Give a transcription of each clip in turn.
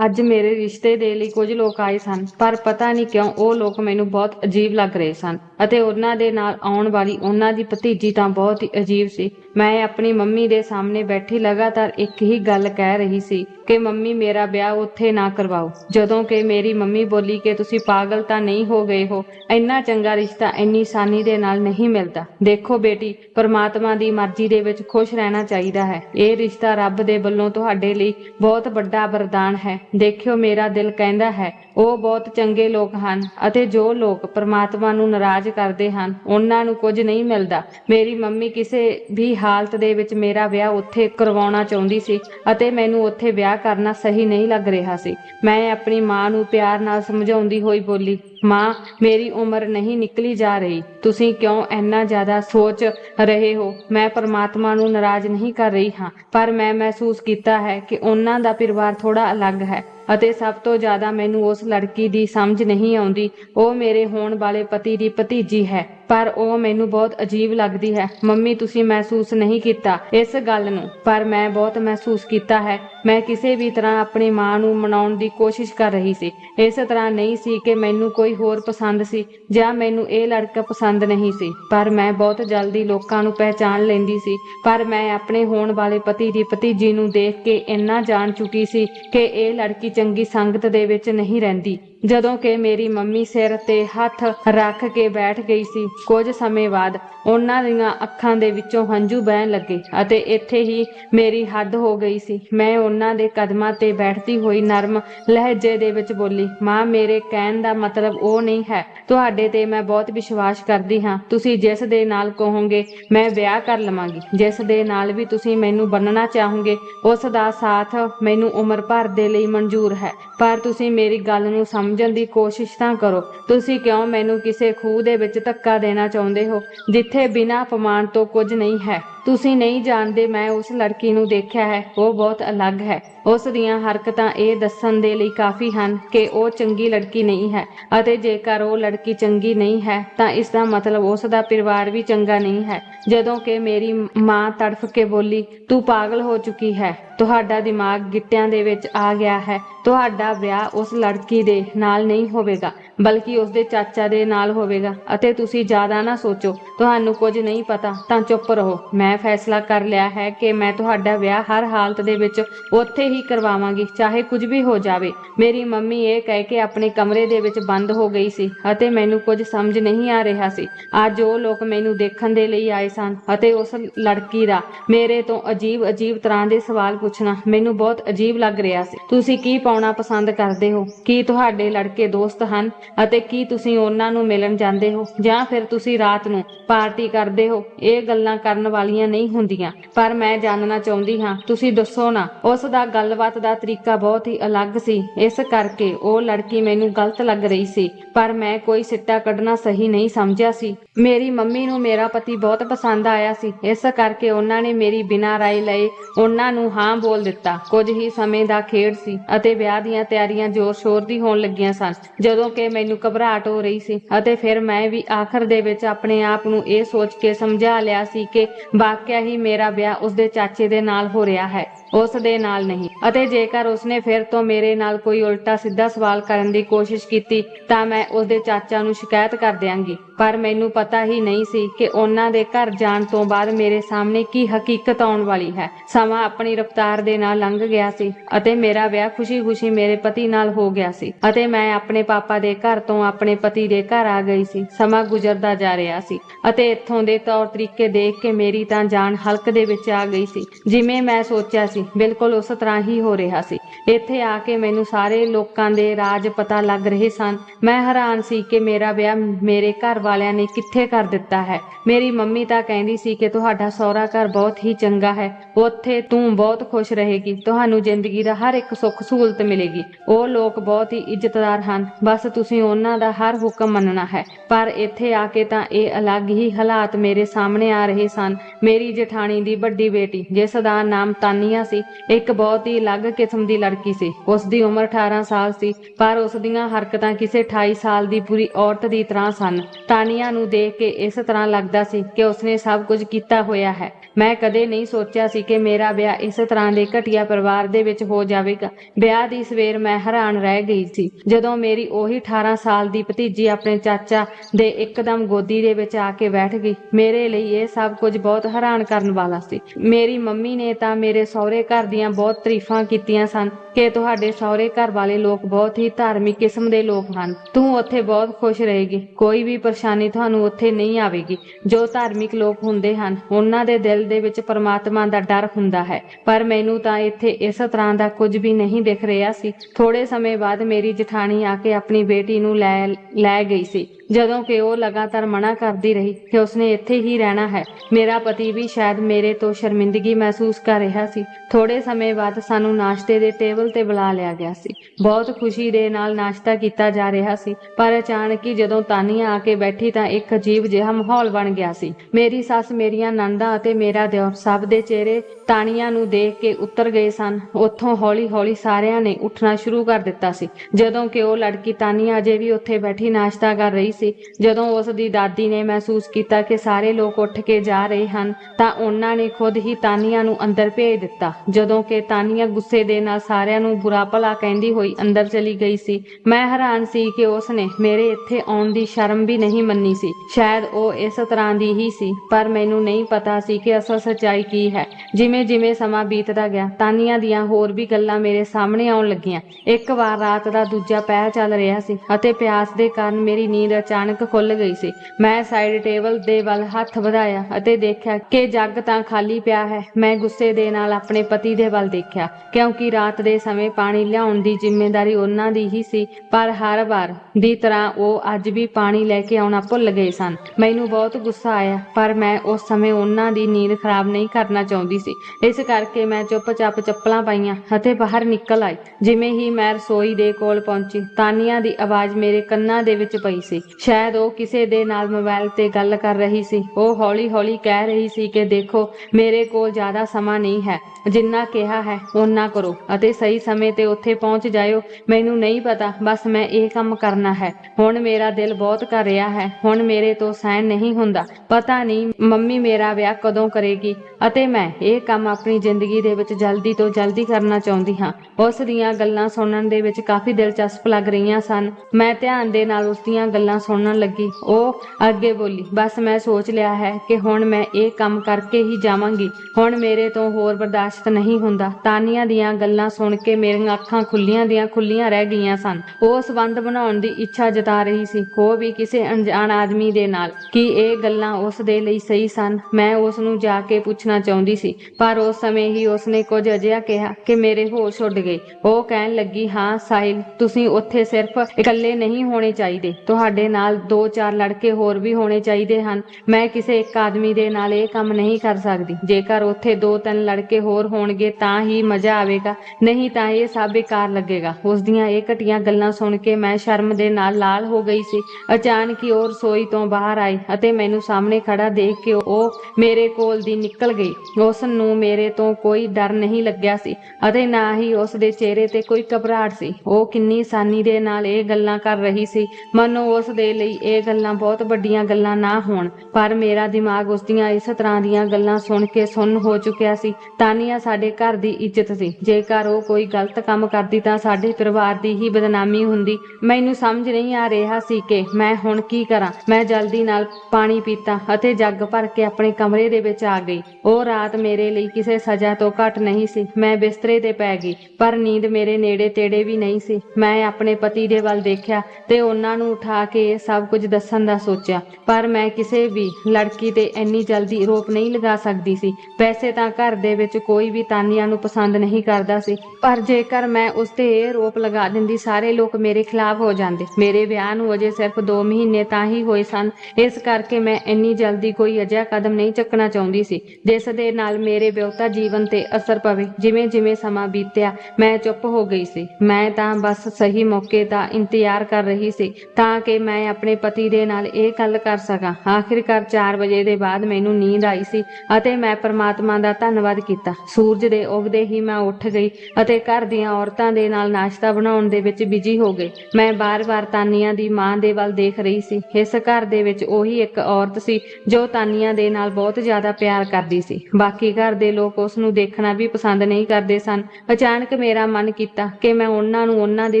ਅੱਜ ਮੇਰੇ ਰਿਸ਼ਤੇ ਦੇ ਲਈ ਕੁਝ ਲੋਕ ਆਏ ਸਨ, ਪਰ ਪਤਾ ਨਹੀਂ ਕਿਉਂ ਉਹ ਲੋਕ ਮੈਨੂੰ ਬਹੁਤ ਅਜੀਬ ਲੱਗ ਰਹੇ ਸਨ। ਅਤੇ ਉਹਨਾਂ ਦੇ ਨਾਲ ਆਉਣ ਵਾਲੀ ਉਹਨਾਂ ਦੀ ਭਤੀਜੀ ਤਾਂ ਬਹੁਤ ਹੀ ਅਜੀਬ ਸੀ। ਮੈਂ ਆਪਣੀ ਮੰਮੀ ਦੇ ਸਾਹਮਣੇ ਬੈਠੀ ਲਗਾਤਾਰ ਇੱਕ ਹੀ ਗੱਲ ਕਹਿ ਰਹੀ ਸੀ ਕਿ, ਮੰਮੀ, ਮੇਰਾ ਵਿਆਹ ਉੱਥੇ ਨਾ ਕਰਵਾਓ। ਜਦੋਂ ਕਿ ਮੇਰੀ ਮੰਮੀ ਬੋਲੀ ਕਿ ਤੁਸੀਂ ਪਾਗਲ ਤਾਂ ਨਹੀਂ ਹੋ ਗਏ ਹੋ, ਇੰਨਾ ਚੰਗਾ ਰਿਸ਼ਤਾ ਇੰਨੀ ਆਸਾਨੀ ਦੇ ਨਾਲ ਨਹੀਂ ਮਿਲਦਾ। ਦੇਖੋ ਬੇਟੀ, ਪਰਮਾਤਮਾ ਦੀ ਮਰਜ਼ੀ ਦੇ ਵਿੱਚ ਖੁਸ਼ ਰਹਿਣਾ ਚਾਹੀਦਾ ਹੈ। ਇਹ ਰਿਸ਼ਤਾ ਰੱਬ ਦੇ ਵੱਲੋਂ ਤੁਹਾਡੇ ਲਈ ਬਹੁਤ ਵੱਡਾ ਵਰਦਾਨ ਹੈ। ਦੇਖਿਓ, ਮੇਰਾ ਦਿਲ ਕਹਿੰਦਾ ਹੈ, ਉਹ ਬਹੁਤ ਚੰਗੇ ਲੋਕ ਹਨ ਅਤੇ ਜੋ ਲੋਕ ਪਰਮਾਤਮਾ ਨੂੰ ਨਾਰਾਜ਼ ਕਰਦੇ ਹਨ। ਉਹਨਾਂ ਨੂੰ ਕੁਝ ਨਹੀਂ ਮਿਲਦਾ। ਮੇਰੀ ਮੰਮੀ ਕਿਸੇ ਵੀ ਹਾਲਤ ਦੇ ਵਿੱਚ ਮੇਰਾ ਵਿਆਹ ਉੱਥੇ ਕਰਵਾਉਣਾ ਚਾਹੁੰਦੀ ਸੀ ਅਤੇ ਮੈਨੂੰ ਉੱਥੇ ਵਿਆਹ ਕਰਨਾ ਸਹੀ ਨਹੀਂ ਲੱਗ ਰਿਹਾ ਸੀ। ਮੈਂ ਆਪਣੀ ਮਾਂ ਨੂੰ ਪਿਆਰ ਨਾਲ ਸਮਝਾਉਂਦੀ ਹੋਈ ਬੋਲੀ ਮਾਂ, ਮੇਰੀ ਉਮਰ ਨਹੀਂ ਨਿਕਲੀ ਜਾ ਰਹੀ। ਤੁਸੀਂ ਕਿਉਂ ਇੰਨਾ ਜ਼ਿਆਦਾ ਸੋਚ ਰਹੇ ਹੋ? ਮੈਂ ਪਰਮਾਤਮਾ ਨੂੰ ਨਾਰਾਜ਼ ਨਹੀਂ ਕਰ ਰਹੀ ਹਾਂ, ਪਰ ਮੈਂ ਮਹਿਸੂਸ ਕੀਤਾ ਹੈ ਕਿ ਉਹਨਾਂ ਦਾ ਪਰਿਵਾਰ ਥੋੜਾ ਅਲੱਗ ਹੈ ਅਤੇ ਸਭ ਤੋਂ ਜ਼ਿਆਦਾ ਮੈਨੂੰ ਉਸ ਲੜਕੀ ਦੀ ਸਮਝ ਨਹੀਂ ਆਉਂਦੀ। ਉਹ ਮੇਰੇ ਹੋਣ ਵਾਲੇ ਪਤੀ ਦੀ ਭਤੀਜੀ ਹੈ। ਪਰ ਉਹ ਮੈਨੂੰ ਬਹੁਤ ਅਜੀਬ ਲੱਗਦੀ ਹੈ। ਮੰਮੀ, ਤੁਸੀਂ ਮਹਿਸੂਸ ਨਹੀਂ ਕੀਤਾ ਇਸ ਗੱਲ ਨੂੰ, ਪਰ ਮੈਂ ਬਹੁਤ ਮਹਿਸੂਸ ਕੀਤਾ ਹੈ। ਮੈਂ ਕਿਸੇ ਵੀ ਤਰ੍ਹਾਂ ਆਪਣੀ ਮਾਂ ਨੂੰ ਮਨਾਉਣ ਦੀ ਕੋਸ਼ਿਸ਼ ਕਰ ਰਹੀ ਸੀ। ਇਸ ਤਰ੍ਹਾਂ ਨਹੀਂ ਸੀ ਕਿ ਮੈਨੂੰ ਕੋਈ ਹੋਰ ਪਸੰਦ ਸੀ ਜਾਂ ਮੈਨੂੰ ਇਹ ਲੜਕਾ ਪਸੰਦ ਨਹੀਂ ਸੀ, ਪਰ ਮੈਂ ਬਹੁਤ ਜਲਦੀ ਲੋਕਾਂ ਨੂੰ ਪਹਿਚਾਨ ਲੈਂਦੀ ਸੀ। ਪਰ ਮੈਂ ਆਪਣੇ ਹੋਣ ਵਾਲੇ ਪਤੀ ਦੀ ਭਤੀਜੀ ਨੂੰ ਦੇਖ ਕੇ ਇੰਨਾ ਜਾਣ ਚੁੱਕੀ ਸੀ ਕਿ ਇਹ ਲੜਕੀ ਚੰਗੀ ਸੰਗਤ ਦੇ ਵਿੱਚ ਨਹੀਂ ਰਹਿੰਦੀ। ਜਦੋਂ ਕਿ ਮੇਰੀ ਮੰਮੀ ਸਿਰ ਤੇ ਹੱਥ ਰੱਖ ਕੇ ਬੈਠ ਗਈ ਸੀ, ਕੁਝ ਸਮੇਂ ਬਾਅਦ ਉਹਨਾਂ ਦੀਆਂ ਅੱਖਾਂ ਦੇ ਵਿੱਚੋਂ ਹੰਝੂ ਵਹਿਣ ਲੱਗੇ ਅਤੇ ਇੱਥੇ ਹੀ ਮੇਰੀ ਹੱਦ ਹੋ ਗਈ ਸੀ। ਮੈਂ ਉਹਨਾਂ ਦੇ ਕਦਮਾਂ ਤੇ ਬੈਠਦੀ ਹੋਈ ਨਰਮ ਲਹਿਜੇ ਦੇ ਵਿੱਚ ਬੋਲੀ, ਮਾਂ, ਮੇਰੇ ਕਹਿਣ ਦਾ ਮਤਲਬ ਉਹ ਨਹੀਂ ਹੈ। ਤੁਹਾਡੇ ਤੇ ਮੈਂ ਬਹੁਤ ਵਿਸ਼ਵਾਸ ਕਰਦੀ ਹਾਂ। ਤੁਸੀਂ ਜਿਸ ਦੇ ਨਾਲ ਕਹੋਗੇ, ਮੈਂ ਵਿਆਹ ਕਰ ਲਵਾਂਗੀ। ਜਿਸ ਦੇ ਨਾਲ ਵੀ ਤੁਸੀਂ ਮੈਨੂੰ ਬੰਨਣਾ ਚਾਹੋਗੇ, ਉਸ ਦਾ ਸਾਥ ਮੈਨੂੰ ਉਮਰ ਭਰ ਦੇ ਲਈ ਮਨਜ਼ੂਰ ਹੈ। ਪਰ ਤੁਸੀਂ ਮੇਰੀ ਗੱਲ ਨੂੰ ਸਮਝਣ ਦੀ ਕੋਸ਼ਿਸ਼ ਤਾਂ ਕਰੋ। ਤੁਸੀਂ ਕਿਉਂ ਮੈਨੂੰ ਕਿਸੇ ਖੂਹ ਦੇ ਵਿੱਚ ਧੱਕਾ ਦੇਣਾ ਚਾਹੁੰਦੇ ਹੋ, ਜਿੱਥੇ ਬਿਨਾਂ ਅਪਮਾਨ ਤੋਂ ਕੁਝ ਨਹੀਂ ਹੈ? ਤੁਸੀਂ ਨਹੀਂ ਜਾਣਦੇ, ਮੈਂ ਉਸ ਲੜਕੀ ਨੂੰ ਦੇਖਿਆ ਹੈ, ਉਹ ਬਹੁਤ ਅਲੱਗ ਹੈ। ਉਸ ਦੀਆਂ ਹਰਕਤਾਂ ਇਹ ਦੱਸਣ ਦੇ ਲਈ ਕਾਫੀ ਹਨ ਕਿ ਉਹ ਚੰਗੀ ਲੜਕੀ ਨਹੀਂ ਹੈ ਅਤੇ ਜੇਕਰ ਉਹ ਲੜਕੀ ਚੰਗੀ ਨਹੀਂ ਹੈ, ਤਾਂ ਇਸ ਦਾ ਮਤਲਬ ਉਸ ਦਾ ਪਰਿਵਾਰ ਵੀ ਚੰਗਾ ਨਹੀਂ ਹੈ। ਜਦੋਂ ਕਿ ਮੇਰੀ ਮਾਂ ਤੜਫ ਕੇ ਬੋਲੀ, ਤੂੰ ਪਾਗਲ ਹੋ ਚੁੱਕੀ ਹੈ, ਤੁਹਾਡਾ ਦਿਮਾਗ ਗਿੱਟਿਆਂ ਦੇ ਵਿੱਚ ਆ ਗਿਆ ਹੈ, ਤੁਹਾਡਾ ਵਿਆਹ ਉਸ ਲੜਕੀ ਦੇ ਨਾਲ ਨਹੀਂ ਹੋਵੇਗਾ। ਬਲਕਿ ਉਸ ਦੇ ਚਾਚਾ ਦੇ ਨਾਲ ਹੋਵੇਗਾ। ਅਤੇ ਤੁਸੀਂ ਜ਼ਿਆਦਾ ਨਾ ਸੋਚੋ, ਤੁਹਾਨੂੰ ਕੁਝ ਨਹੀਂ ਪਤਾ, ਤਾਂ ਚੁੱਪ ਰਹੋ। ਮੈਂ ਫੈਸਲਾ ਕਰ ਲਿਆ ਹੈ ਕਿ ਮੈਂ ਤੁਹਾਡਾ ਵਿਆਹ ਹਰ ਹਾਲਤ ਦੇ ਵਿੱਚ ਉੱਥੇ ਹੀ ਕਰਵਾਵਾਂਗੀ, ਚਾਹੇ ਕੁਝ ਵੀ ਹੋ ਜਾਵੇ। ਮੇਰੀ ਮੰਮੀ ਇਹ ਕਹਿ ਕੇ ਆਪਣੇ ਕਮਰੇ ਦੇ ਵਿੱਚ ਬੰਦ ਹੋ ਗਈ ਸੀ ਅਤੇ ਮੈਨੂੰ ਕੁਝ ਸਮਝ ਨਹੀਂ ਆ ਰਿਹਾ ਸੀ। ਅੱਜ ਉਹ ਲੋਕ ਮੈਨੂੰ ਦੇਖਣ ਦੇ ਲਈ ਆਏ ਸਨ ਅਤੇ ਉਸ ਲੜਕੀ ਦਾ ਮੇਰੇ ਤੋਂ ਅਜੀਬ ਅਜੀਬ ਤਰ੍ਹਾਂ ਦੇ ਸਵਾਲ ਪੁੱਛਣਾ ਮੈਨੂੰ ਬਹੁਤ ਅਜੀਬ ਲੱਗ ਰਿਹਾ ਸੀ। ਤੁਸੀਂ ਕੀ ਪਾਉਣਾ ਪਸੰਦ ਕਰਦੇ ਹੋ? ਕੀ ਤੁਹਾਡੇ ਲੜਕੇ ਦੋਸਤ ਹਨ? ਅਤੇ ਕੀ ਤੁਸੀਂ ਉਹਨਾਂ ਨੂੰ ਮਿਲਣ ਜਾਂਦੇ ਹੋ? ਜਾਂ ਫਿਰ ਤੁਸੀਂ ਰਾਤ ਨੂੰ ਪਾਰਟੀ ਕਰਦੇ ਹੋ? ਇਹ ਗੱਲਾਂ ਕਰਨ ਵਾਲੀਆਂ ਨਹੀਂ ਹੁੰਦੀਆਂ। ਪਰ ਮੈਂ ਜਾਣਨਾ ਚਾਹੁੰਦੀ ਹਾਂ, ਤੁਸੀਂ ਦੱਸੋ ਨਾ, ਉਸ ਦਾ ਗੱਲਬਾਤ ਦਾ ਤਰੀਕਾ ਬਹੁਤ ਹੀ ਅਲੱਗ ਸੀ। ਇਸ ਕਰਕੇ ਉਹ ਲੜਕੀ ਮੈਨੂੰ ਗਲਤ ਲੱਗ ਰਹੀ ਸੀ, ਪਰ ਮੈਂ ਕੋਈ ਸਿੱਟਾ ਕੱਢਣਾ ਸਹੀ ਨਹੀਂ ਸਮਝਿਆ ਸੀ। ਮੇਰੀ ਮੰਮੀ ਨੂੰ ਮੇਰਾ ਪਤੀ ਬਹੁਤ ਪਸੰਦ ਆਇਆ ਸੀ। ਇਸ ਕਰਕੇ ਉਹਨਾਂ ਨੇ ਮੇਰੀ ਬਿਨਾਂ ਰਾਏ ਲਏ ਉਹਨਾਂ ਨੂੰ ਹਾਂ ਬੋਲ ਦਿੱਤਾ। ਕੁਝ ਹੀ ਸਮੇਂ ਦਾ ਖੇਡ ਸੀ ਅਤੇ ਵਿਆਹ ਦੀਆਂ ਤਿਆਰੀਆਂ ਜ਼ੋਰ-ਸ਼ੋਰ ਦੀ ਹੋਣ ਲੱਗੀਆਂ ਸਨ। ਜਦੋਂ ਕਿ ਮੈਨੂੰ ਘਬਰਾਹਟ ਹੋ ਰਹੀ ਸੀ ਅਤੇ ਫਿਰ ਮੈਂ ਵੀ ਆਖਰ ਦੇ ਵਿੱਚ ਆਪਣੇ ਆਪ ਨੂੰ ਇਹ ਸੋਚ ਕੇ ਸਮਝਾ ਲਿਆ ਸੀ ਕਿ ਵਾਕਿਆ ਹੀ ਮੇਰਾ ਵਿਆਹ ਉਸਦੇ ਚਾਚੇ ਦੇ ਨਾਲ ਹੋ ਰਿਹਾ ਹੈ। ਉਸ ਦੇ ਨਾਲ ਨਹੀਂ। ਅਤੇ ਜੇਕਰ ਉਸਨੇ ਫਿਰ ਤੋਂ ਮੇਰੇ ਨਾਲ ਕੋਈ ਉਲਟਾ ਸਿੱਧਾ ਸਵਾਲ ਕਰਨ ਦੀ ਕੋਸ਼ਿਸ਼ ਕੀਤੀ, ਤਾਂ ਮੈਂ ਉਸਦੇ ਚਾਚਾ ਨੂੰ ਸ਼ਿਕਾਇਤ ਕਰ ਦਿਆਂਗੀ। ਪਰ ਮੈਨੂੰ ਪਤਾ ਹੀ ਨਹੀਂ ਸੀ ਕਿ ਉਹਨਾਂ ਦੇ ਘਰ ਜਾਣ ਤੋਂ ਬਾਅਦ ਮੇਰੇ ਸਾਹਮਣੇ ਕੀ ਹਕੀਕਤ ਆਉਣ ਵਾਲੀ ਹੈ। ਸਮਾਂ ਆਪਣੀ ਰਫ਼ਤਾਰ ਦੇ ਨਾਲ ਲੰਘ ਗਿਆ ਸੀ ਅਤੇ ਮੇਰਾ ਵਿਆਹ ਖੁਸ਼ੀ-ਖੁਸ਼ੀ ਮੇਰੇ ਪਤੀ ਨਾਲ ਹੋ ਗਿਆ ਸੀ ਅਤੇ ਮੈਂ ਆਪਣੇ ਪਾਪਾ ਦੇ ਘਰ ਤੋਂ ਆਪਣੇ ਪਤੀ ਦੇ ਘਰ ਆ ਗਈ ਸੀ। ਸਮਾਂ ਗੁਜ਼ਰਦਾ ਜਾ ਰਿਹਾ ਸੀ ਅਤੇ ਇੱਥੋਂ ਦੇ ਤੌਰ ਤਰੀਕੇ ਦੇਖ ਕੇ ਮੇਰੀ ਤਾਂ ਜਾਨ ਹਲਕ ਦੇ ਵਿੱਚ ਆ ਗਈ ਸੀ, ਜਿਵੇਂ ਮੈਂ ਸੋਚਿਆ ਸੀ। ਬਿਲਕੁਲ ਉਸ ਤਰ੍ਹਾਂ ਹੀ ਹੋ ਰਿਹਾ ਸੀ। ਇੱਥੇ ਆ ਕੇ ਮੈਨੂੰ ਸਾਰੇ ਲੋਕਾਂ ਦੇ ਰਾਜ ਪਤਾ ਲੱਗ ਰਹੇ ਸਨ। ਮੈਂ ਹੈਰਾਨ ਸੀ ਕਿ ਮੇਰਾ ਵਿਆਹ ਮੇਰੇ ਘਰ ਵਾਲਿਆਂ ਨੇ ਕਿੱਥੇ ਕਰ ਦਿੱਤਾ ਹੈ। ਮੇਰੀ ਮੰਮੀ ਤਾਂ ਕਹਿੰਦੀ ਸੀ ਕਿ ਤੁਹਾਡਾ ਸਹੁਰਾ ਘਰ ਬਹੁਤ ਹੀ ਚੰਗਾ ਹੈ। ਉੱਥੇ ਤੂੰ ਬਹੁਤ ਖੁਸ਼ ਰਹੇਗੀ। ਤੁਹਾਨੂੰ ਜ਼ਿੰਦਗੀ ਦਾ ਹਰ ਇੱਕ ਸੁੱਖ ਸਹੂਲਤ ਮਿਲੇਗੀ। ਉਹ ਲੋਕ ਬਹੁਤ ਹੀ ਇੱਜ਼ਤਦਾਰ ਹਨ। ਬਸ ਤੁਸੀਂ ਉਹਨਾਂ ਦਾ ਹਰ ਹੁਕਮ ਮੰਨਣਾ ਹੈ। ਪਰ ਇੱਥੇ ਆ ਕੇ ਤਾਂ ਇਹ ਅਲੱਗ ਹੀ ਹਾਲਾਤ ਮੇਰੇ ਸਾਹਮਣੇ ਆ ਰਹੇ ਸਨ। ਮੇਰੀ ਜਠਾਣੀ ਦੀ ਵੱਡੀ ਬੇਟੀ, ਜਿਸ ਦਾ ਨਾਮ ਤਾਨੀਆ ਸੀ। ਇੱਕ ਬਹੁਤ ਹੀ ਅਲੱਗ ਕਿਸਮ ਦੀ ਲੜਕੀ ਸੀ। ਉਸ ਦੀ ਉਮਰ 18 ਸਾਲ ਸੀ, ਪਰ ਉਸ ਦੀਆਂ ਹਰਕਤਾਂ ਕਿਸੇ 28 ਸਾਲ ਦੀ ਪੂਰੀ ਔਰਤ ਦੀ ਤਰ੍ਹਾਂ ਸਨ। ਤਾਨੀਆ ਨੂੰ ਦੇਖ ਕੇ ਇਸ ਤਰ੍ਹਾਂ ਲੱਗਦਾ ਸੀ ਕਿ ਉਸਨੇ ਸਭ ਕੁਝ ਕੀਤਾ ਹੋਇਆ ਹੈ। ਮੈਂ ਕਦੇ ਨਹੀਂ ਸੋਚਿਆ ਸੀ ਕਿ ਮੇਰਾ ਵਿਆਹ ਇਸ ਤਰ੍ਹਾਂ ਦੇ ਘਟੀਆ ਪਰਿਵਾਰ ਦੇ ਵਿੱਚ ਹੋ ਜਾਵੇਗਾ। ਵਿਆਹ ਦੀ ਸਵੇਰ ਮੈਂ ਹੈਰਾਨ ਰਹਿ ਗਈ ਸੀ। ਜਦੋਂ ਮੇਰੀ ਉਹੀ 18 ਸਾਲ ਦੀ ਭਤੀਜੀ ਆਪਣੇ ਚਾਚਾ ਦੇ ਇੱਕਦਮ ਗੋਦੀ ਦੇ ਵਿੱਚ ਆ ਕੇ ਬੈਠ ਗਈ, ਮੇਰੇ ਲਈ ਇਹ ਸਭ ਕੁਝ ਬਹੁਤ ਹੈਰਾਨ ਕਰਨ ਵਾਲਾ ਸੀ। ਮੇਰੀ ਮੰਮੀ ਨੇ ਤਾਂ ਮੇਰੇ ਸਹੁਰੇ ਘਰ ਦੀਆਂ ਬਹੁਤ ਤਾਰੀਫਾਂ ਕੀਤੀਆਂ ਸਨ ਕਿ ਤੁਹਾਡੇ ਸਹੁਰੇ ਘਰ ਵਾਲੇ ਲੋਕ ਬਹੁਤ ਹੀ ਧਾਰਮਿਕ ਕਿਸਮ ਦੇ ਲੋਕ ਹਨ। ਤੂੰ ਉੱਥੇ ਬਹੁਤ ਖੁਸ਼ ਰਹੇਗੀ। ਕੋਈ ਵੀ ਪਰੇਸ਼ਾਨੀ ਤੁਹਾਨੂੰ ਉੱਥੇ ਨਹੀਂ ਆਵੇਗੀ। ਜੋ ਧਾਰਮਿਕ ਲੋਕ ਹੁੰਦੇ ਹਨ, ਉਹਨਾਂ ਦੇ ਦਿਲ ਦੇ ਵਿੱਚ ਪਰਮਾਤਮਾ ਦਾ ਡਰ ਹੁੰਦਾ ਹੈ। ਪਰ ਮੈਨੂੰ ਤਾਂ ਇੱਥੇ ਇਸ ਤਰ੍ਹਾਂ ਦਾ ਕੁਝ ਵੀ ਨਹੀਂ ਦਿਖ ਰਿਹਾ ਸੀ। ਥੋੜੇ ਸਮੇਂ ਬਾਅਦ ਮੇਰੀ ਜਠਾਣੀ ਆ ਕੇ ਆਪਣੀ ਬੇਟੀ ਨੂੰ ਲੈ ਲੈ ਗਈ ਸੀ। ਜਦੋਂ ਕਿ ਉਹ ਲਗਾਤਾਰ ਮਨਾ ਕਰਦੀ ਰਹੀ ਕਿ ਉਸਨੇ ਇੱਥੇ ਹੀ ਰਹਿਣਾ ਹੈ। ਮੇਰਾ ਪਤੀ ਵੀ ਸ਼ਾਇਦ ਮੇਰੇ ਤੋਂ ਸ਼ਰਮਿੰਦਗੀ ਮਹਿਸੂਸ ਕਰ ਰਿਹਾ ਸੀ। ਥੋੜੇ ਸਮੇਂ ਬਾਅਦ ਸਾਨੂੰ ਨਾਸ਼ਤੇ ਦੇ ਟੇਬਲ ਤੇ ਬੁਲਾ ਲਿਆ ਗਿਆ ਸੀ। ਬਹੁਤ ਖੁਸ਼ੀ ਦੇ ਨਾਲ ਨਾਸ਼ਤਾ ਕੀਤਾ ਜਾ ਰਿਹਾ ਸੀ, ਪਰ ਅਚਾਨਕ ਹੀ ਜਦੋਂ ਤਾਨੀਆ ਆ ਕੇ ਬੈਠੀ ਤਾਂ ਇੱਕ ਅਜੀਬ ਜਿਹਾ ਮਾਹੌਲ ਬਣ ਗਿਆ ਸੀ। ਮੇਰੀ ਸੱਸ ਮੇਰੀਆਂ ਨੰਦਾਂ ਅਤੇ ਮੇਰਾ ਦਿਓਰ ਸਭ ਦੇ ਚਿਹਰੇ ਤਾਨੀਆਂ ਨੂੰ ਦੇਖ ਕੇ ਉੱਤਰ ਗਏ ਸਨ। ਉੱਥੋਂ ਹੌਲੀ-ਹੌਲੀ ਸਾਰਿਆਂ ਨੇ ਉੱਠਣਾ ਸ਼ੁਰੂ ਕਰ ਦਿੱਤਾ ਸੀ। ਜਦੋਂ ਕਿ ਉਹ ਲੜਕੀ ਤਾਨੀਆ ਅਜੇ ਵੀ ਉੱਥੇ ਬੈਠੀ ਨਾਸ਼ਤਾ ਕਰ ਰਹੀ ਸੀ। ਜਦੋਂ ਉਸ ਦੀ ਦਾਦੀ ਨੇ ਮਹਿਸੂਸ ਕੀਤਾ ਕਿ ਸਾਰੇ ਲੋਕ ਉੱਠ ਕੇ ਜਾ ਰਹੇ ਹਨ, ਤਾਂ ਉਹਨਾਂ ਨੇ ਖੁਦ ਹੀ ਤਾਨੀਆ ਨੂੰ ਅੰਦਰ ਭੇਜ ਦਿੱਤਾ। ਜਦੋਂ ਕਿ ਤਾਨੀਆ ਗੁੱਸੇ ਦੇ ਨਾਲ ਸਾਰਿਆਂ ਨੂੰ ਬੁਰਾ ਭਲਾ ਕਹਿੰਦੀ ਹੋਈ ਅੰਦਰ ਚਲੀ ਗਈ ਸੀ, ਮੈਂ ਹੈਰਾਨ ਸੀ ਕਿ ਉਸ ਨੇ ਮੇਰੇ ਇੱਥੇ ਆਉਣ ਦੀ ਸ਼ਰਮ ਵੀ ਨਹੀਂ ਮੰਨੀ ਸੀ। ਸ਼ਾਇਦ ਉਹ ਇਸ ਤਰ੍ਹਾਂ ਦੀ ਹੀ ਸੀ, ਪਰ ਮੈਨੂੰ ਨਹੀਂ ਪਤਾ ਸੀ ਕਿ ਅਸਲ ਸੱਚਾਈ ਕੀ ਹੈ। ਜਿਵੇਂ ਜਿਵੇਂ ਸਮਾਂ ਬੀਤਦਾ ਗਿਆ, ਤਾਨੀਆਂ ਦੀਆਂ ਹੋਰ ਵੀ ਗੱਲਾਂ ਮੇਰੇ ਸਾਹਮਣੇ ਆਉਣ ਲੱਗੀਆਂ। ਇੱਕ ਵਾਰ ਰਾਤ ਦਾ ਦੂਜਾ ਪਹਿਰ ਚੱਲ ਰਿਹਾ ਸੀ ਅਤੇ ਪਿਆਸ ਦੇ ਕਾਰਨ ਮੇਰੀ ਨੀਂਦ ਅਚਾਨਕ ਖੁੱਲ ਗਈ ਸੀ। ਮੈਂ ਸਾਈਡ ਟੇਬਲ ਦੇ ਵੱਲ ਹੱਥ ਵਧਾਇਆ ਅਤੇ ਦੇਖਿਆ ਕਿ ਜੱਗ ਤਾਂ ਖਾਲੀ ਪਿਆ ਹੈ। ਮੈਂ ਗੁੱਸੇ ਦੇ ਨਾਲ ਆਪਣੇ ਪਤੀ ਦੇ ਵੱਲ ਦੇਖਿਆ, ਕਿਉਂਕਿ ਰਾਤ ਦੇ ਸਮੇਂ ਪਾਣੀ ਲਿਆਉਣ ਦੀ ਜ਼ਿੰਮੇਵਾਰੀ ਉਹਨਾਂ ਦੀ ਹੀ ਸੀ, ਪਰ ਹਰ ਵਾਰ ਦੀ ਤਰ੍ਹਾਂ ਉਹ ਅੱਜ ਵੀ ਪਾਣੀ ਲੈ ਕੇ ਆਉਣਾ ਭੁੱਲ ਗਏ ਸਨ। ਮੈਨੂੰ ਬਹੁਤ ਗੁੱਸਾ ਆਇਆ, ਪਰ ਮੈਂ ਉਸ ਸਮੇਂ ਉਹਨਾਂ ਦੀ ਨੀਂਦ ਖਰਾਬ ਨਹੀਂ ਕਰਨਾ ਚਾਹੁੰਦੀ ਸੀ। ਇਸ ਕਰਕੇ ਮੈਂ ਚੁੱਪਚਾਪ ਚੱਪਲਾਂ ਪਾਈਆਂ ਅਤੇ ਬਾਹਰ ਨਿਕਲ ਆਈ। ਜਿਵੇਂ ਹੀ ਮੈਂ ਰਸੋਈ ਦੇ ਕੋਲ ਪਹੁੰਚੀ, ਤਾਨੀਆਂ ਦੀ ਆਵਾਜ਼ ਮੇਰੇ ਕੰਨਾਂ ਦੇ ਵਿੱਚ ਪਈ ਸੀ। ਸ਼ਾਇਦ ਉਹ ਕਿਸੇ ਦੇ ਨਾਲ ਮੋਬਾਈਲ ਤੇ ਗੱਲ ਕਰ ਰਹੀ ਸੀ। ਉਹ ਹੌਲੀ-ਹੌਲੀ ਕਹਿ ਰਹੀ ਸੀ ਕਿ ਦੇਖੋ, ਮੇਰੇ ਕੋਲ ਜ਼ਿਆਦਾ ਸਮਾਂ ਨਹੀਂ ਹੈ। ਜਿੰਨਾ ਕਿਹਾ ਹੈ, ਓਨਾ ਕਰੋ ਅਤੇ ਸਹੀ ਸਮੇਂ ਤੇ ਉੱਥੇ ਪਹੁੰਚ ਜਾਇਓ। ਮੈਨੂੰ ਨਹੀਂ ਪਤਾ, ਬਸ ਮੈਂ ਇਹ ਕੰਮ ਕਰਨਾ ਹੈ। ਹੁਣ ਮੇਰਾ ਦਿਲ ਬਹੁਤ ਕਰ ਰਿਹਾ ਹੈ। ਹੁਣ ਮੇਰੇ ਤੋਂ ਸਹਿਣ ਨਹੀਂ ਹੁੰਦਾ। ਪਤਾ ਨਹੀਂ, ਮੰਮੀ ਮੇਰਾ ਵਿਆਹ ਕਦੋਂ ਕਰੇਗੀ ਅਤੇ ਮੈਂ ਇਹ ਕੰਮ ਆਪਣੀ ਜ਼ਿੰਦਗੀ ਦੇ ਵਿੱਚ ਜਲਦੀ ਤੋਂ ਜਲਦੀ ਕਰਨਾ ਚਾਹੁੰਦੀ ਹਾਂ। ਉਸ ਦੀਆਂ ਗੱਲਾਂ ਸੁਣਨ ਦੇ ਵਿੱਚ ਕਾਫੀ ਦਿਲਚਸਪ ਲੱਗ ਰਹੀਆਂ ਸਨ। ਮੈਂ ਧਿਆਨ ਦੇ ਨਾਲ ਉਸ ਦੀਆਂ ਗੱਲਾਂ ਸੁਣਨ ਲੱਗੀ। ਉਹ ਅੱਗੇ ਬੋਲੀ, ਬਸ ਮੈਂ ਸੋਚ ਲਿਆ ਹੈ ਕਿ ਹੁਣ ਮੈਂ ਇਹ ਕੰਮ ਕਰਕੇ ਹੀ ਜਾਵਾਂਗੀ। ਹੁਣ ਮੇਰੇ ਤੋਂ ਹੋਰ ਬਰਦਾਸ਼ਤ ਨਹੀਂ ਹੁੰਦਾ। ਤਾਨੀਆਂ ਦੀਆਂ ਗੱਲਾਂ ਸੁਣ ਕੇ ਮੇਰੀਆਂ ਅੱਖਾਂ ਖੁੱਲੀਆਂ ਦੀਆਂ ਖੁੱਲੀਆਂ ਰਹਿ ਗਈਆਂ ਸਨ। ਉਹ ਸਬੰਧ ਬਣਾਉਣ ਦੀ ਇੱਛਾ ਜਤਾ ਰਹੀ ਸੀ। ਉਹ ਵੀ ਕਿਸੇ ਅਣਜਾਣ ਆਦਮੀ ਦੇ ਨਾਲ ਕਿ ਇਹ ਗੱਲਾਂ ਉਸ ਦੇ ਲਈ ਸਹੀ ਸਨ। ਮੈਂ ਉਸ ਨੂੰ ਜਾ ਕੇ ਪੁੱਛਣਾ ਚਾਹੁੰਦੀ ਸੀ, ਪਰ ਉਸ ਸਮੇਂ ਹੀ ਉਸ ਨੇ ਕੁਝ ਅਜਿਹਾ ਕਿਹਾ ਕਿ ਮੇਰੇ ਹੋਸ਼ ਉੱਡ ਗਏ। ਉਹ ਕਹਿਣ ਲੱਗੀ, ਹਾਂ, ਸਾਹਿਲ, ਤੁਸੀਂ ਉੱਥੇ ਸਿਰਫ ਇਕੱਲੇ ਨਹੀਂ ਹੋਣੇ ਚਾਹੀਦੇ। ਤੁਹਾਡੇ ਨਾਲ ਦੋ ਚਾਰ ਲੜਕੇ ਹੋਰ ਵੀ ਹੋਣੇ ਚਾਹੀਦੇ ਹਨ। ਮੈਂ ਕਿਸੇ ਇੱਕ ਆਦਮੀ ਦੇ ਨਾਲ ਇਹ ਕੰਮ ਨਹੀਂ ਕਰ ਸਕਦੀ। ਜੇਕਰ ਉੱਥੇ ਦੋ ਤਿੰਨ ਲੜਕੇ ਹੋਰ ਹੋਣਗੇ ਤਾਂ ਹੀ ਮਜ਼ਾ ਆਵੇਗਾ, ਨਹੀਂ ਤਾਂ ਇਹ ਸਭ ਬੇਕਾਰ ਲੱਗੇਗਾ। ਉਸ ਦੀਆਂ ਇਹ ਘਟੀਆਂ ਗੱਲਾਂ ਸੁਣ ਕੇ ਮੈਂ ਸ਼ਰਮ ਦੇ ਨਾਲ ਲਾਲ ਹੋ ਗਈ ਸੀ। ਅਚਾਨਕ ਹੀ ਉਹ ਰਸੋਈ ਤੋਂ ਬਾਹਰ ਆਈ ਅਤੇ ਮੈਨੂੰ ਸਾਹਮਣੇ ਖੜਾ ਦੇਖ ਕੇ ਉਹ ਮੇਰੇ ਕੋਲ ਦੀ ਨਿਕਲ ਗਈ। ਉਸ ਨੂੰ ਮੇਰੇ ਤੋਂ ਕੋਈ ਡਰ ਨਹੀਂ ਲੱਗਿਆ ਸੀ ਅਤੇ ਨਾ ਹੀ ਉਸ ਦੇ ਚਿਹਰੇ ਤੇ ਕੋਈ ਘਬਰਾਹਟ ਸੀ। ਉਹ ਕਿੰਨੀ ਆਸਾਨੀ ਦੇ ਨਾਲ ਇਹ ਗੱਲਾਂ ਕਰ ਰਹੀ ਸੀ। ਮਨੋ ਉਸ ਦੇ ਲਈ ਇਹ ਗੱਲਾਂ ਬਹੁਤ ਵੱਡੀਆਂ ਗੱਲਾਂ ਨਾ ਹੋਣ। ਪਰ ਮੇਰਾ ਦਿਮਾਗ ਉਸ ਦੀਆਂ ਇਸ ਤਰ੍ਹਾਂ ਦੀਆਂ ਗੱਲਾਂ ਸੁਣ ਕੇ ਸੁੰਨ ਹੋ ਚੁੱਕਿਆ ਸੀ। ਤਾਨੀਆ ਸਾਡੇ ਘਰ ਦੀ ਇੱਜ਼ਤ ਸੀ। ਜੇਕਰ ਉਹ ਕੋਈ ਗਲਤ ਕੰਮ ਕਰਦੀ ਤਾਂ ਸਾਡੇ ਪਰਿਵਾਰ ਦੀ ਹੀ ਬਦਨਾਮੀ ਹੁੰਦੀ। ਮੈਨੂੰ ਸਮਝ ਨਹੀਂ ਆ ਰਿਹਾ ਸੀ ਕਿ ਮੈਂ ਹੁਣ ਕੀ ਕਰਾਂ। ਮੈਂ ਜਲਦੀ ਨਾਲ ਪਾਣੀ ਪੀਤਾ ਅਤੇ ਜੱਗ ਭਰ ਕੇ ਆਪਣੇ ਕਮਰੇ ਦੇ ਵਿੱਚ ਆ ਗਈ। ਉਹ ਰਾਤ ਮੇਰੇ ਲਈ ਕਿਸੇ ਸਜ਼ਾ ਤੋਂ ਘੱਟ ਨਹੀਂ ਸੀ। ਮੈਂ ਬਿਸਤਰੇ ਤੇ ਪੈ ਗਈ, ਪਰ ਨੀਂਦ ਮੇਰੇ ਨੇੜੇ ਤੇੜੇ ਵੀ ਨਹੀਂ ਸੀ। ਮੈਂ ਆਪਣੇ ਪਤੀ ਦੇ ਵੱਲ ਦੇਖਿਆ ਤੇ ਉਹਨਾਂ ਨੂੰ ਉਠਾ ਕੇ ਇਹ ਸਭ ਕੁਝ ਦੱਸਣ ਦਾ ਸੋਚਿਆ। ਪਰ ਮੈਂ ਕਿਸੇ ਵੀ ਲੜਕੀ ਤੇ ਇੰਨੀ ਜਲਦੀ ਰੋਪ ਨਹੀਂ ਲਗਾ ਸਕਦੀ ਸੀ। ਵੈਸੇ ਤਾਂ ਘਰ ਦੇ ਵਿੱਚ ਕੋਈ ਵੀ ਤਾਨੀਆਂ ਨੂੰ ਪਸੰਦ ਨਹੀਂ ਕਰਦਾ ਸੀ। ਪਰ ਜੇਕਰ ਮੈਂ ਉਸ ਤੇ ਇਹ ਰੋਪ ਲਗਾ ਦਿੰਦੀ, ਸਾਰੇ ਲੋਕ ਮੇਰੇ ਖਿਲਾਫ ਹੋ ਜਾਂਦੇ। ਮੇਰੇ ਵਿਆਹ ਨੂੰ ਅਜੇ ਸਿਰਫ 2 ਮਹੀਨੇ ਤਾਂ ਹੀ ਹੋਏ ਸਨ। ਇਸ ਕਰਕੇ ਮੈਂ ਇੰਨੀ ਜਲਦੀ ਕੋਈ ਅਜਿਹਾ ਕਦਮ ਨਹੀਂ ਚੱਕਣਾ ਚਾਹੁੰਦੀ ਸੀ। ਜਿਸ ਦੇ ਨਾਲ ਮੇਰੇ ਵਿਆਹਤਾ ਜੀਵਨ ਤੇ ਅਸਰ ਪਵੇ। ਜਿਵੇਂ ਜਿਵੇਂ ਸਮਾਂ ਬੀਤਿਆ, ਮੈਂ ਚੁੱਪ ਹੋ ਗਈ ਸੀ। ਮੈਂ ਤਾਂ ਬਸ ਸਹੀ ਮੌਕੇ ਦਾ ਇੰਤਜ਼ਾਰ ਕਰ ਰਹੀ ਸੀ, ਤਾਂ ਕਿ ਮੈਂ ਮੈਂ ਆਪਣੇ ਪਤੀ ਦੇ ਨਾਲ ਇਹ ਗੱਲ ਕਰ ਸਕਾਂ। ਆਖਿਰਕਾਰ 4 ਵਜੇ ਦੇ ਬਾਅਦ ਮੈਨੂੰ ਨੀਂਦ ਆਈ ਸੀ ਅਤੇ ਮੈਂ ਪਰਮਾਤਮਾ ਦਾ ਧੰਨਵਾਦ ਕੀਤਾ। ਸੂਰਜ ਦੇ ਉਗਦੇ ਹੀ ਮੈਂ ਉੱਠ ਗਈ ਅਤੇ ਘਰ ਦੀਆਂ ਔਰਤਾਂ ਦੇ ਨਾਲ ਨਾਸ਼ਤਾ ਬਣਾਉਣ ਦੇ ਵਿੱਚ ਬਿਜ਼ੀ ਹੋ ਗਈ ਮੈਂ ਬਾਰ-ਬਾਰ ਤਾਨੀਆਂ ਦੀ ਮਾਂ ਦੇ ਵੱਲ ਦੇਖ ਰਹੀ ਸੀ। ਇਸ ਘਰ ਦੇ ਵਿੱਚ ਉਹੀ ਇੱਕ ਔਰਤ ਸੀ ਜੋ ਤਾਨੀਆਂ ਦੇ ਨਾਲ ਬਹੁਤ ਜ਼ਿਆਦਾ ਪਿਆਰ ਕਰਦੀ ਸੀ। ਬਾਕੀ ਘਰ ਦੇ ਲੋਕ ਉਸ ਨੂੰ ਦੇਖਣਾ ਵੀ ਪਸੰਦ ਨਹੀਂ ਕਰਦੇ ਸਨ। ਅਚਾਨਕ ਮੇਰਾ ਮਨ ਕੀਤਾ ਕਿ ਮੈਂ ਉਹਨਾਂ ਨੂੰ ਉਹਨਾਂ ਦੀ